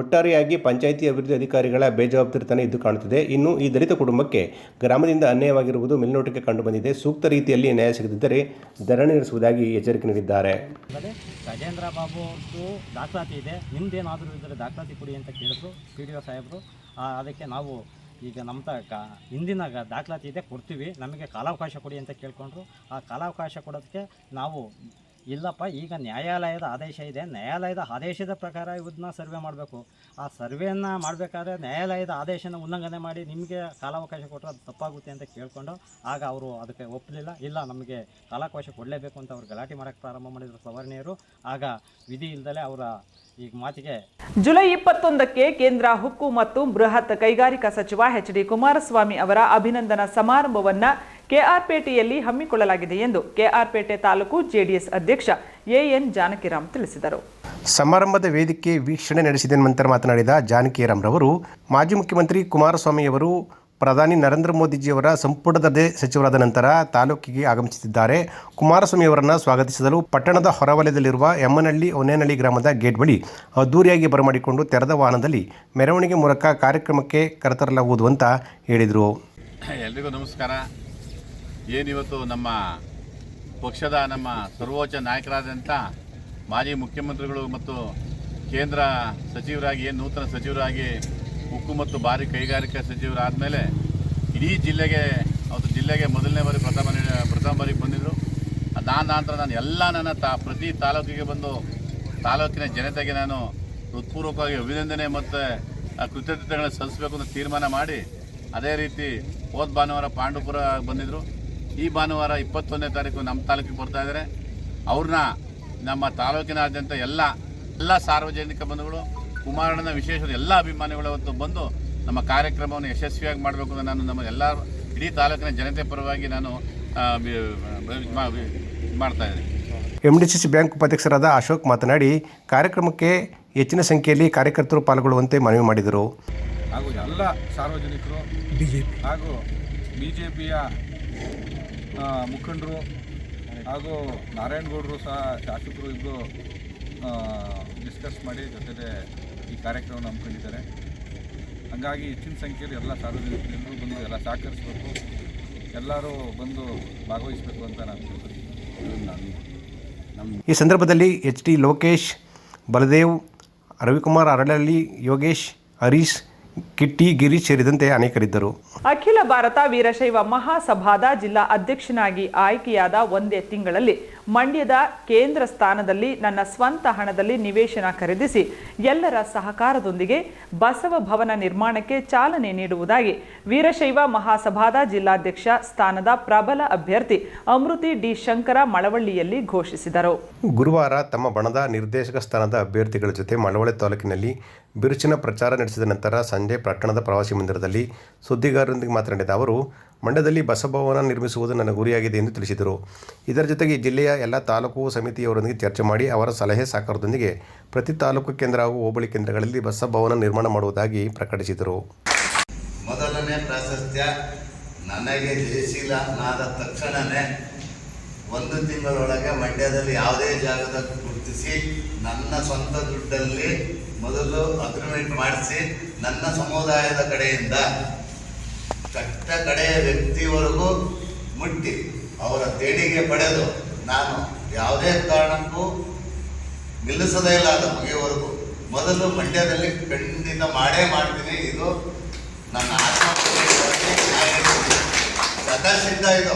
ಒಟ್ಟಾರೆಯಾಗಿ ಪಂಚಾಯಿತಿ ಅಭಿವೃದ್ಧಿ ಅಧಿಕಾರಿಗಳ ಬೇಜವಾಬ್ದಾರಿತನ ಇದ್ದು ಕಾಣುತ್ತಿದೆ. ಇನ್ನು ಈ ದಲಿತ ಕುಟುಂಬಕ್ಕೆ ಗ್ರಾಮದಿಂದ ಅನ್ಯಾಯವಾಗಿರುವುದು ಮೇಲ್ನೋಟಕ್ಕೆ ಕಂಡುಬಂದಿದೆ. ಸೂಕ್ತ ರೀತಿಯಲ್ಲಿ ನ್ಯಾಯ ಸಿಗದಿದ್ದರೆ ಧರಣಿ ನಡೆಸುವುದಾಗಿ ಎಚ್ಚರಿಕೆ ನೀಡಿದ್ದಾರೆ. ರಾಜೇಂದ್ರ ಬಾಬು ದಾಖಲಾತಿ ಇದೆ. ನಿಮ್ದೇನಾದರೂ ಇದ್ದರೆ ದಾಖಲಾತಿ ಕೊಡಿ ಅಂತ ಕೇಳಿದ್ರು ಪಿ ಡಿ ಒ ಸಾಹೇಬರು. ಅದಕ್ಕೆ ನಾವು ಈಗ ನಮ್ಮ ತ ಹಿಂದಿನ ದಾಖಲಾತಿ ಇದೆ, ಕೊಡ್ತೀವಿ. ನಮಗೆ ಕಾಲಾವಕಾಶ ಕೊಡಿ ಅಂತ ಕೇಳಿಕೊಂಡ್ರು. ಆ ಕಾಲಾವಕಾಶ ಕೊಡೋದಕ್ಕೆ ನಾವು ಇಲ್ಲಪ್ಪ, ಈಗ ನ್ಯಾಯಾಲಯದ ಆದೇಶ ಇದೆ. ನ್ಯಾಯಾಲಯದ ಆದೇಶದ ಪ್ರಕಾರ ಇವನ್ನ ಸರ್ವೆ ಮಾಡಬೇಕು. ಆ ಸರ್ವೆಯನ್ನು ಮಾಡಬೇಕಾದ್ರೆ ನ್ಯಾಯಾಲಯದ ಆದೇಶನ ಉಲ್ಲಂಘನೆ ಮಾಡಿ ನಿಮಗೆ ಕಾಲಾವಕಾಶ ಕೊಟ್ಟರೆ ಅದು ತಪ್ಪಾಗುತ್ತೆ ಅಂತ ಕೇಳಿಕೊಂಡು ಆಗ ಅವರು ಅದಕ್ಕೆ ಒಪ್ಪಲಿಲ್ಲ ಇಲ್ಲ, ನಮಗೆ ಕಾಲಾವಕಾಶ ಕೊಡಲೇಬೇಕು ಅಂತ ಅವರು ಗಲಾಟೆ ಮಾಡೋಕ್ಕೆ ಪ್ರಾರಂಭ ಮಾಡಿದರು ಸವರ್ಣೀಯರು. ಆಗ ವಿಧಿ ಇಲ್ಲದಲೇ ಅವರ ಈಗ ಮಾತಿಗೆ ಜುಲೈ ಇಪ್ಪತ್ತೊಂದಕ್ಕೆ ಕೇಂದ್ರ ಹುಕ್ಕು ಮತ್ತು ಬೃಹತ್ ಕೈಗಾರಿಕಾ ಸಚಿವ ಎಚ್ ಡಿ ಕುಮಾರಸ್ವಾಮಿ ಅವರ ಅಭಿನಂದನಾ ಸಮಾರಂಭವನ್ನ ಕೆಆರ್ಪೇಟೆಯಲ್ಲಿ ಹಮ್ಮಿಕೊಳ್ಳಲಾಗಿದೆ ಎಂದು ಕೆಆರ್ಪೇಟೆ ತಾಲೂಕು ಜೆಡಿಎಸ್ ಅಧ್ಯಕ್ಷ ಎಎನ್ ಜಾನಕಿರಾಮ್ ತಿಳಿಸಿದರು. ಸಮಾರಂಭದ ವೇದಿಕೆ ವೀಕ್ಷಣೆ ನಡೆಸಿದ ನಂತರ ಮಾತನಾಡಿದ ಜಾನಕಿರಾಮ್ ರವರು ಮಾಜಿ ಮುಖ್ಯಮಂತ್ರಿ ಕುಮಾರಸ್ವಾಮಿ ಅವರು ಪ್ರಧಾನಿ ನರೇಂದ್ರ ಮೋದಿಜಿಯವರ ಸಂಪುಟದ ಸಚಿವರಾದ ನಂತರ ತಾಲೂಕಿಗೆ ಆಗಮಿಸುತ್ತಿದ್ದಾರೆ. ಕುಮಾರಸ್ವಾಮಿಯವರನ್ನು ಸ್ವಾಗತಿಸಲು ಪಟ್ಟಣದ ಹೊರವಲಯದಲ್ಲಿರುವ ಎಮ್ಮನಹಳ್ಳಿ ಒನೇನಹಳ್ಳಿ ಗ್ರಾಮದ ಗೇಟ್ ಬಳಿ ಅದ್ದೂರಿಯಾಗಿ ಬರಮಾಡಿಕೊಂಡು ತೆರೆದ ವಾಹನದಲ್ಲಿ ಮೆರವಣಿಗೆ ಮೂಲಕ ಕಾರ್ಯಕ್ರಮಕ್ಕೆ ಕರೆತರಲಾಗುವುದು ಅಂತ ಹೇಳಿದರು. ಎಲ್ರಿಗೂ ನಮಸ್ಕಾರ. ಏನಿವತ್ತು ನಮ್ಮ ಪಕ್ಷದ ನಮ್ಮ ಸರ್ವೋಚ್ಚ ನಾಯಕರಾದಂಥ ಮಾಜಿ ಮುಖ್ಯಮಂತ್ರಿಗಳು ಮತ್ತು ಕೇಂದ್ರ ಸಚಿವರಾಗಿ, ಏನು ನೂತನ ಸಚಿವರಾಗಿ, ಉಕ್ಕು ಮತ್ತು ಭಾರಿ ಕೈಗಾರಿಕಾ ಸಚಿವರಾದಮೇಲೆ ಇಡೀ ಜಿಲ್ಲೆಗೆ ಅವತ್ತು ಜಿಲ್ಲೆಗೆ ಮೊದಲನೇ ಬಾರಿ ಪ್ರಥಮ ಪ್ರಥಮ ಬಾರಿಗೆ ಬಂದಿದ್ದರು ಅದಾದ ನಂತರ ನಾನು ಎಲ್ಲ ನನ್ನ ತಾ, ಪ್ರತಿ ತಾಲೂಕಿಗೆ ಬಂದು ತಾಲೂಕಿನ ಜನತೆಗೆ ನಾನು ಹೃತ್ಪೂರ್ವಕವಾಗಿ ಅಭಿನಂದನೆ ಮತ್ತು ಕೃತಜ್ಞತೆಗಳನ್ನು ಸಲ್ಲಿಸಬೇಕು ಅಂತ ತೀರ್ಮಾನ ಮಾಡಿ, ಅದೇ ರೀತಿ ಹೋದ ಭಾನುವಾರ ಪಾಂಡುಪುರ ಬಂದಿದ್ದರು ಈ ಭಾನುವಾರ ಇಪ್ಪತ್ತೊಂದನೇ ತಾರೀಕು ನಮ್ಮ ತಾಲೂಕಿಗೆ ಬರ್ತಾ ಇದ್ದಾರೆ. ಅವ್ರನ್ನ ನಮ್ಮ ತಾಲೂಕಿನಾದ್ಯಂತ ಎಲ್ಲ ಎಲ್ಲ ಸಾರ್ವಜನಿಕ ಬಂಧುಗಳು ಕುಮಾರಣ್ಣನ ವಿಶೇಷ ಎಲ್ಲ ಅಭಿಮಾನಿಗಳು ಅವತ್ತು ಬಂದು ನಮ್ಮ ಕಾರ್ಯಕ್ರಮವನ್ನು ಯಶಸ್ವಿಯಾಗಿ ಮಾಡಬೇಕು ಅಂತ ನಾನು ನಮ್ಮ ಎಲ್ಲ ಇಡೀ ತಾಲೂಕಿನ ಜನತೆ ಪರವಾಗಿ ನಾನು ಮಾಡ್ತಾ ಇದ್ದೀನಿ. M D C C bank ಉಪಾಧ್ಯಕ್ಷರಾದ ಅಶೋಕ್ ಮಾತನಾಡಿ ಕಾರ್ಯಕ್ರಮಕ್ಕೆ ಹೆಚ್ಚಿನ ಸಂಖ್ಯೆಯಲ್ಲಿ ಕಾರ್ಯಕರ್ತರು ಪಾಲ್ಗೊಳ್ಳುವಂತೆ ಮನವಿ ಮಾಡಿದರು. ಹಾಗೂ ಎಲ್ಲ ಸಾರ್ವಜನಿಕರು ಹಾಗೂ ಬಿಜೆಪಿಯ ಜೆ ಪಿಯ ಮುಖಂಡರು ಹಾಗೂ ನಾರಾಯಣಗೌಡರು ಸಹ ಶಾಸಕರು ಇಬ್ಬರು ಡಿಸ್ಕಸ್ ಮಾಡಿ ಜೊತೆಗೆ ಈ ಕಾರ್ಯಕ್ರಮವನ್ನು ಹಮ್ಮಿಕೊಂಡಿದ್ದಾರೆ. ಹಾಗಾಗಿ ಹೆಚ್ಚಿನ ಸಂಖ್ಯೆಯಲ್ಲಿ ಎಲ್ಲ ಸಾರ್ವಜನಿಕರು ಬಂದು ಎಲ್ಲ ಸಹಕರಿಸಬೇಕು. ಎಲ್ಲರೂ ಬಂದು ಭಾಗವಹಿಸಬೇಕು ಅಂತ ನಾನು ಈ ಸಂದರ್ಭದಲ್ಲಿ ಎಚ್ ಟಿ ಲೋಕೇಶ್, ಬಲದೇವ್, ರವಿಕುಮಾರ್ ಅರಳಹಳ್ಳಿ ಯೋಗೇಶ್, ಹರೀಶ್ ಕಿಟ್ಟಿ ಗಿರೀಶ್ ಸೇರಿದಂತೆ ಅನೇಕರಿದ್ದರು. ಅಖಿಲ ಭಾರತ ವೀರಶೈವ ಮಹಾಸಭಾದ ಜಿಲ್ಲಾ ಅಧ್ಯಕ್ಷನಾಗಿ ಆಯ್ಕೆಯಾದ ಒಂದೇ ತಿಂಗಳಲ್ಲಿ ಮಂಡ್ಯದ ಕೇಂದ್ರ ಸ್ಥಾನದಲ್ಲಿ ನನ್ನ ಸ್ವಂತ ಹಣದಲ್ಲಿ ನಿವೇಶನ ಖರೀದಿಸಿ ಎಲ್ಲರ ಸಹಕಾರದೊಂದಿಗೆ ಬಸವ ಭವನ ನಿರ್ಮಾಣಕ್ಕೆ ಚಾಲನೆ ನೀಡುವುದಾಗಿ ವೀರಶೈವ ಮಹಾಸಭಾದ ಜಿಲ್ಲಾಧ್ಯಕ್ಷ ಸ್ಥಾನದ ಪ್ರಬಲ ಅಭ್ಯರ್ಥಿ ಅಮೃತಿ ಡಿ ಶಂಕರ ಮಳವಳ್ಳಿಯಲ್ಲಿ ಘೋಷಿಸಿದರು. ಗುರುವಾರ ತಮ್ಮ ಬಣದ ನಿರ್ದೇಶಕ ಸ್ಥಾನದ ಅಭ್ಯರ್ಥಿಗಳ ಜೊತೆ ಮಳವಳ್ಳಿ ತಾಲೂಕಿನಲ್ಲಿ ಬಿರುಚಿನ ಪ್ರಚಾರ ನಡೆಸಿದ ನಂತರ ಸಂಜೆ ಪಟ್ಟಣದ ಪ್ರವಾಸಿ ಮಂದಿರದಲ್ಲಿ ಸುದ್ದಿಗಾರರೊಂದಿಗೆ ಮಾತನಾಡಿದ ಅವರು ಮಂಡ್ಯದಲ್ಲಿ ಬಸಭವನ ನಿರ್ಮಿಸುವುದು ನನ್ನ ಗುರಿಯಾಗಿದೆ ಎಂದು ತಿಳಿಸಿದರು. ಇದರ ಜೊತೆಗೆ ಜಿಲ್ಲೆಯ ಎಲ್ಲ ತಾಲೂಕು ಸಮಿತಿಯವರೊಂದಿಗೆ ಚರ್ಚೆ ಮಾಡಿ ಅವರ ಸಲಹೆ ಸಹಕಾರದೊಂದಿಗೆ ಪ್ರತಿ ತಾಲೂಕು ಕೇಂದ್ರ ಹಾಗೂ ಹೋಬಳಿ ಕೇಂದ್ರಗಳಲ್ಲಿ ಬಸಭವನ ನಿರ್ಮಾಣ ಮಾಡುವುದಾಗಿ ಪ್ರಕಟಿಸಿದರು. ಮೊದಲನೇ ಪ್ರಾಶಸ್ತ್ಯ ನನಗೆ ಜಯಶೀಲನಾದ ತಕ್ಷಣವೇ ಒಂದು ತಿಂಗಳೊಳಗೆ ಮಂಡ್ಯದಲ್ಲಿ ಯಾವುದೇ ಜಾಗದ ಗುರುತಿಸಿ ನನ್ನ ಸ್ವಂತ ದುಡ್ಡಲ್ಲಿ ಮೊದಲು ಅಗ್ರಿಮೆಂಟ್ ಮಾಡಿಸಿ ನನ್ನ ಸಮುದಾಯದ ಕಡೆಯಿಂದ ಕಟ್ಟ ಕಡೆಯ ವ್ಯಕ್ತಿವರೆಗೂ ಮುಟ್ಟಿ. ಅವರ ದೇಣಿಗೆ ಪಡೆದು ನಾನು ಯಾವುದೇ ಕಾರಣಕ್ಕೂ ನಿಲ್ಲಿಸದೇ ಇಲ್ಲ ಅದು ಮುಗಿಯುವವರೆಗೂ ಮೊದಲು ಮಂಡ್ಯದಲ್ಲಿ ಖಂಡಿತ ಮಾಡೇ ಮಾಡ್ತೀನಿ. ಇದು ನನ್ನ ಆತ್ಮಸಿದ್ಧ ಇದು.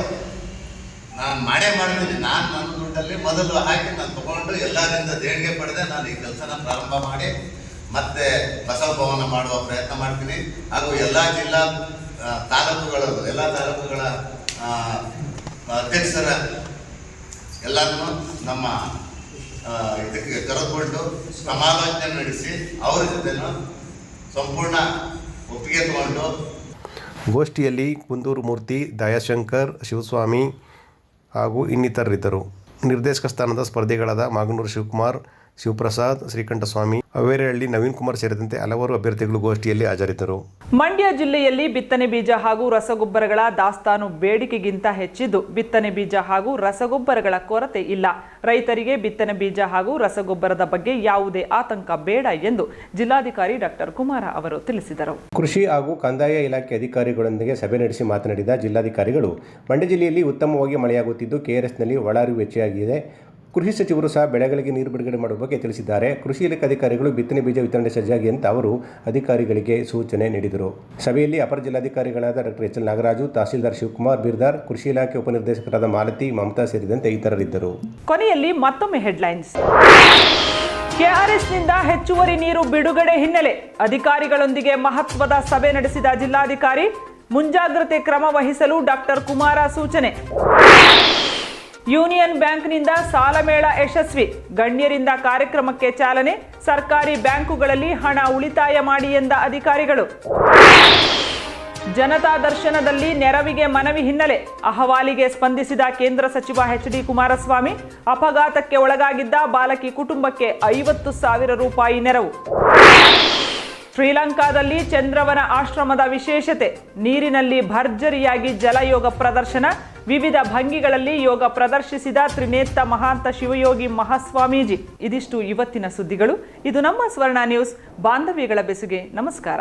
ನಾನು ಮಾಡೇ ಮಾಡ್ತೀನಿ. ನಾನು ನನ್ನ ದುಡ್ಡಲ್ಲಿ ಮೊದಲು ಹಾಕಿ ನಾನು ತಗೊಂಡು ಎಲ್ಲರಿಂದ ದೇಣಿಗೆ ಪಡೆದೆ. ನಾನು ಈ ಕೆಲಸನ ಪ್ರಾರಂಭ ಮಾಡಿ ಮತ್ತೆ ಬಸವ ಭವನ ಮಾಡುವ ಪ್ರಯತ್ನ ಮಾಡ್ತೀನಿ. ಹಾಗೂ ಎಲ್ಲ ಜಿಲ್ಲಾ ತಾಲೂಕುಗಳು, ಎಲ್ಲ ತಾಲೂಕುಗಳ ಅಧ್ಯಕ್ಷರ ಎಲ್ಲರನ್ನೂ ನಮ್ಮ ಇದಕ್ಕೆ ಕರೆದುಕೊಂಡು ಸಮಾಲೋಚನೆ ನಡೆಸಿ ಅವರ ಜೊತೆನೂ ಸಂಪೂರ್ಣ ಒಪ್ಪಿಗೆ ತಗೊಂಡು ಗೋಷ್ಠಿಯಲ್ಲಿ ಕುಂದೂರು ಮೂರ್ತಿ ದಯಾಶಂಕರ್, ಶಿವಸ್ವಾಮಿ ಹಾಗೂ ಇನ್ನಿತರರಿದ್ದರು. ನಿರ್ದೇಶಕ ಸ್ಥಾನದ ಸ್ಪರ್ಧಿಗಳಾದ ಮಾಗನೂರು ಶಿವಕುಮಾರ್ ಶಿವಪ್ರಸಾದ್ ಶ್ರೀಕಂಠಸ್ವಾಮಿ ಅವೇರಹಳ್ಳಿ ನವೀನ್ ಕುಮಾರ್ ಸೇರಿದಂತೆ ಹಲವಾರು ಅಭ್ಯರ್ಥಿಗಳು ಗೋಷ್ಠಿಯಲ್ಲಿ ಹಾಜರಿದ್ದರು. ಮಂಡ್ಯ ಜಿಲ್ಲೆಯಲ್ಲಿ ಬಿತ್ತನೆ ಬೀಜ ಹಾಗೂ ರಸಗೊಬ್ಬರಗಳ ದಾಸ್ತಾನು ಬೇಡಿಕೆಗಿಂತ ಹೆಚ್ಚಿದ್ದು ಬಿತ್ತನೆ ಬೀಜ ಹಾಗೂ ರಸಗೊಬ್ಬರಗಳ ಕೊರತೆ ಇಲ್ಲ. ರೈತರಿಗೆ ಬಿತ್ತನೆ ಬೀಜ ಹಾಗೂ ರಸಗೊಬ್ಬರದ ಬಗ್ಗೆ ಯಾವುದೇ ಆತಂಕ ಬೇಡ ಎಂದು ಜಿಲ್ಲಾಧಿಕಾರಿ ಡಾಕ್ಟರ್ ಕುಮಾರ ಅವರು ತಿಳಿಸಿದರು. ಕೃಷಿ ಹಾಗೂ ಕಂದಾಯ ಇಲಾಖೆ ಅಧಿಕಾರಿಗಳೊಂದಿಗೆ ಸಭೆ ನಡೆಸಿ ಮಾತನಾಡಿದ ಜಿಲ್ಲಾಧಿಕಾರಿಗಳು ಮಂಡ್ಯ ಜಿಲ್ಲೆಯಲ್ಲಿ ಉತ್ತಮವಾಗಿ ಮಳೆಯಾಗುತ್ತಿದ್ದು ಕೆಆರ್ಎಸ್ನಲ್ಲಿ ಒಳಹರಿವು ಹೆಚ್ಚಾಗಿದೆ ಕೃಷಿ ಸಚಿವರು ಸಹ ಬೆಳೆಗಳಿಗೆ ನೀರು ಬಿಡುಗಡೆ ಮಾಡುವ ಬಗ್ಗೆ ತಿಳಿಸಿದ್ದಾರೆ. ಕೃಷಿ ಇಲಾಖೆ ಅಧಿಕಾರಿಗಳು ಬಿತ್ತನೆ ಬೀಜ ವಿತರಣೆ ಸಜ್ಜಾಗಿ ಅಂತ ಅವರು ಅಧಿಕಾರಿಗಳಿಗೆ ಸೂಚನೆ ನೀಡಿದರು. ಸಭೆಯಲ್ಲಿ ಅಪರ ಜಿಲ್ಲಾಧಿಕಾರಿಗಳಾದ ಡಾಕ್ಟರ್ ಎಚ್ ನಾಗರಾಜು, ತಹಸೀಲ್ದಾರ್ ಶಿವಕುಮಾರ್ ಬಿರ್ದಾರ್ ಕೃಷಿ ಇಲಾಖೆ ಉಪನಿರ್ದೇಶಕರಾದ ಮಾಲತಿ, ಮಮತಾ ಸೇರಿದಂತೆ ಇತರರಿದ್ದರು. ಕೊನೆಯಲ್ಲಿ ಮತ್ತೊಮ್ಮೆ ಹೆಡ್ಲೈನ್ಸ್. ಕೆಆರ್ಎಸ್ನಿಂದ ಹೆಚ್ಚುವರಿ ನೀರು ಬಿಡುಗಡೆ ಹಿನ್ನೆಲೆ ಅಧಿಕಾರಿಗಳೊಂದಿಗೆ ಮಹತ್ವದ ಸಭೆ ನಡೆಸಿದ ಜಿಲ್ಲಾಧಿಕಾರಿ ಮುಂಜಾಗ್ರತೆ ಕ್ರಮ ವಹಿಸಲು ಡಾಕ್ಟರ್ ಕುಮಾರ ಸೂಚನೆ. ಯೂನಿಯನ್ ಬ್ಯಾಂಕ್ನಿಂದ ಸಾಲ ಮೇಳ ಯಶಸ್ವಿ. ಗಣ್ಯರಿಂದ ಕಾರ್ಯಕ್ರಮಕ್ಕೆ ಚಾಲನೆ, ಸರ್ಕಾರಿ ಬ್ಯಾಂಕುಗಳಲ್ಲಿ ಹಣ ಉಳಿತಾಯ ಮಾಡಿ ಎಂದ ಅಧಿಕಾರಿಗಳು. ಜನತಾ ದರ್ಶನದಲ್ಲಿ ನೆರವಿಗೆ ಮನವಿ ಹಿನ್ನೆಲೆ ಅಹವಾಲಿಗೆ ಸ್ಪಂದಿಸಿದ ಕೇಂದ್ರ ಸಚಿವ ಎಚ್ ಡಿ ಕುಮಾರಸ್ವಾಮಿ, ಅಪಘಾತಕ್ಕೆ ಒಳಗಾಗಿದ್ದ ಬಾಲಕಿ ಕುಟುಂಬಕ್ಕೆ ಐವತ್ತು ಸಾವಿರ ರೂಪಾಯಿ ನೆರವು. ಶ್ರೀಲಂಕಾದಲ್ಲಿ ಚಂದ್ರವನ ಆಶ್ರಮದ ವಿಶೇಷತೆ, ನೀರಿನಲ್ಲಿ ಭರ್ಜರಿಯಾಗಿ ಜಲಯೋಗ ಪ್ರದರ್ಶನ ವಿವಿಧ ಭಂಗಿಗಳಲ್ಲಿ ಯೋಗ ಪ್ರದರ್ಶಿಸಿದ ತ್ರಿನೇತ್ರ ಮಹಾಂತ ಶಿವಯೋಗಿ ಮಹಾಸ್ವಾಮೀಜಿ. ಇದಿಷ್ಟು ಇವತ್ತಿನ ಸುದ್ದಿಗಳು. ಇದು ನಮ್ಮ ಸ್ವರ್ಣ ನ್ಯೂಸ್. ಬಾಂಧವ್ಯಗಳ ಬೆಸುಗೆ ನಮಸ್ಕಾರ.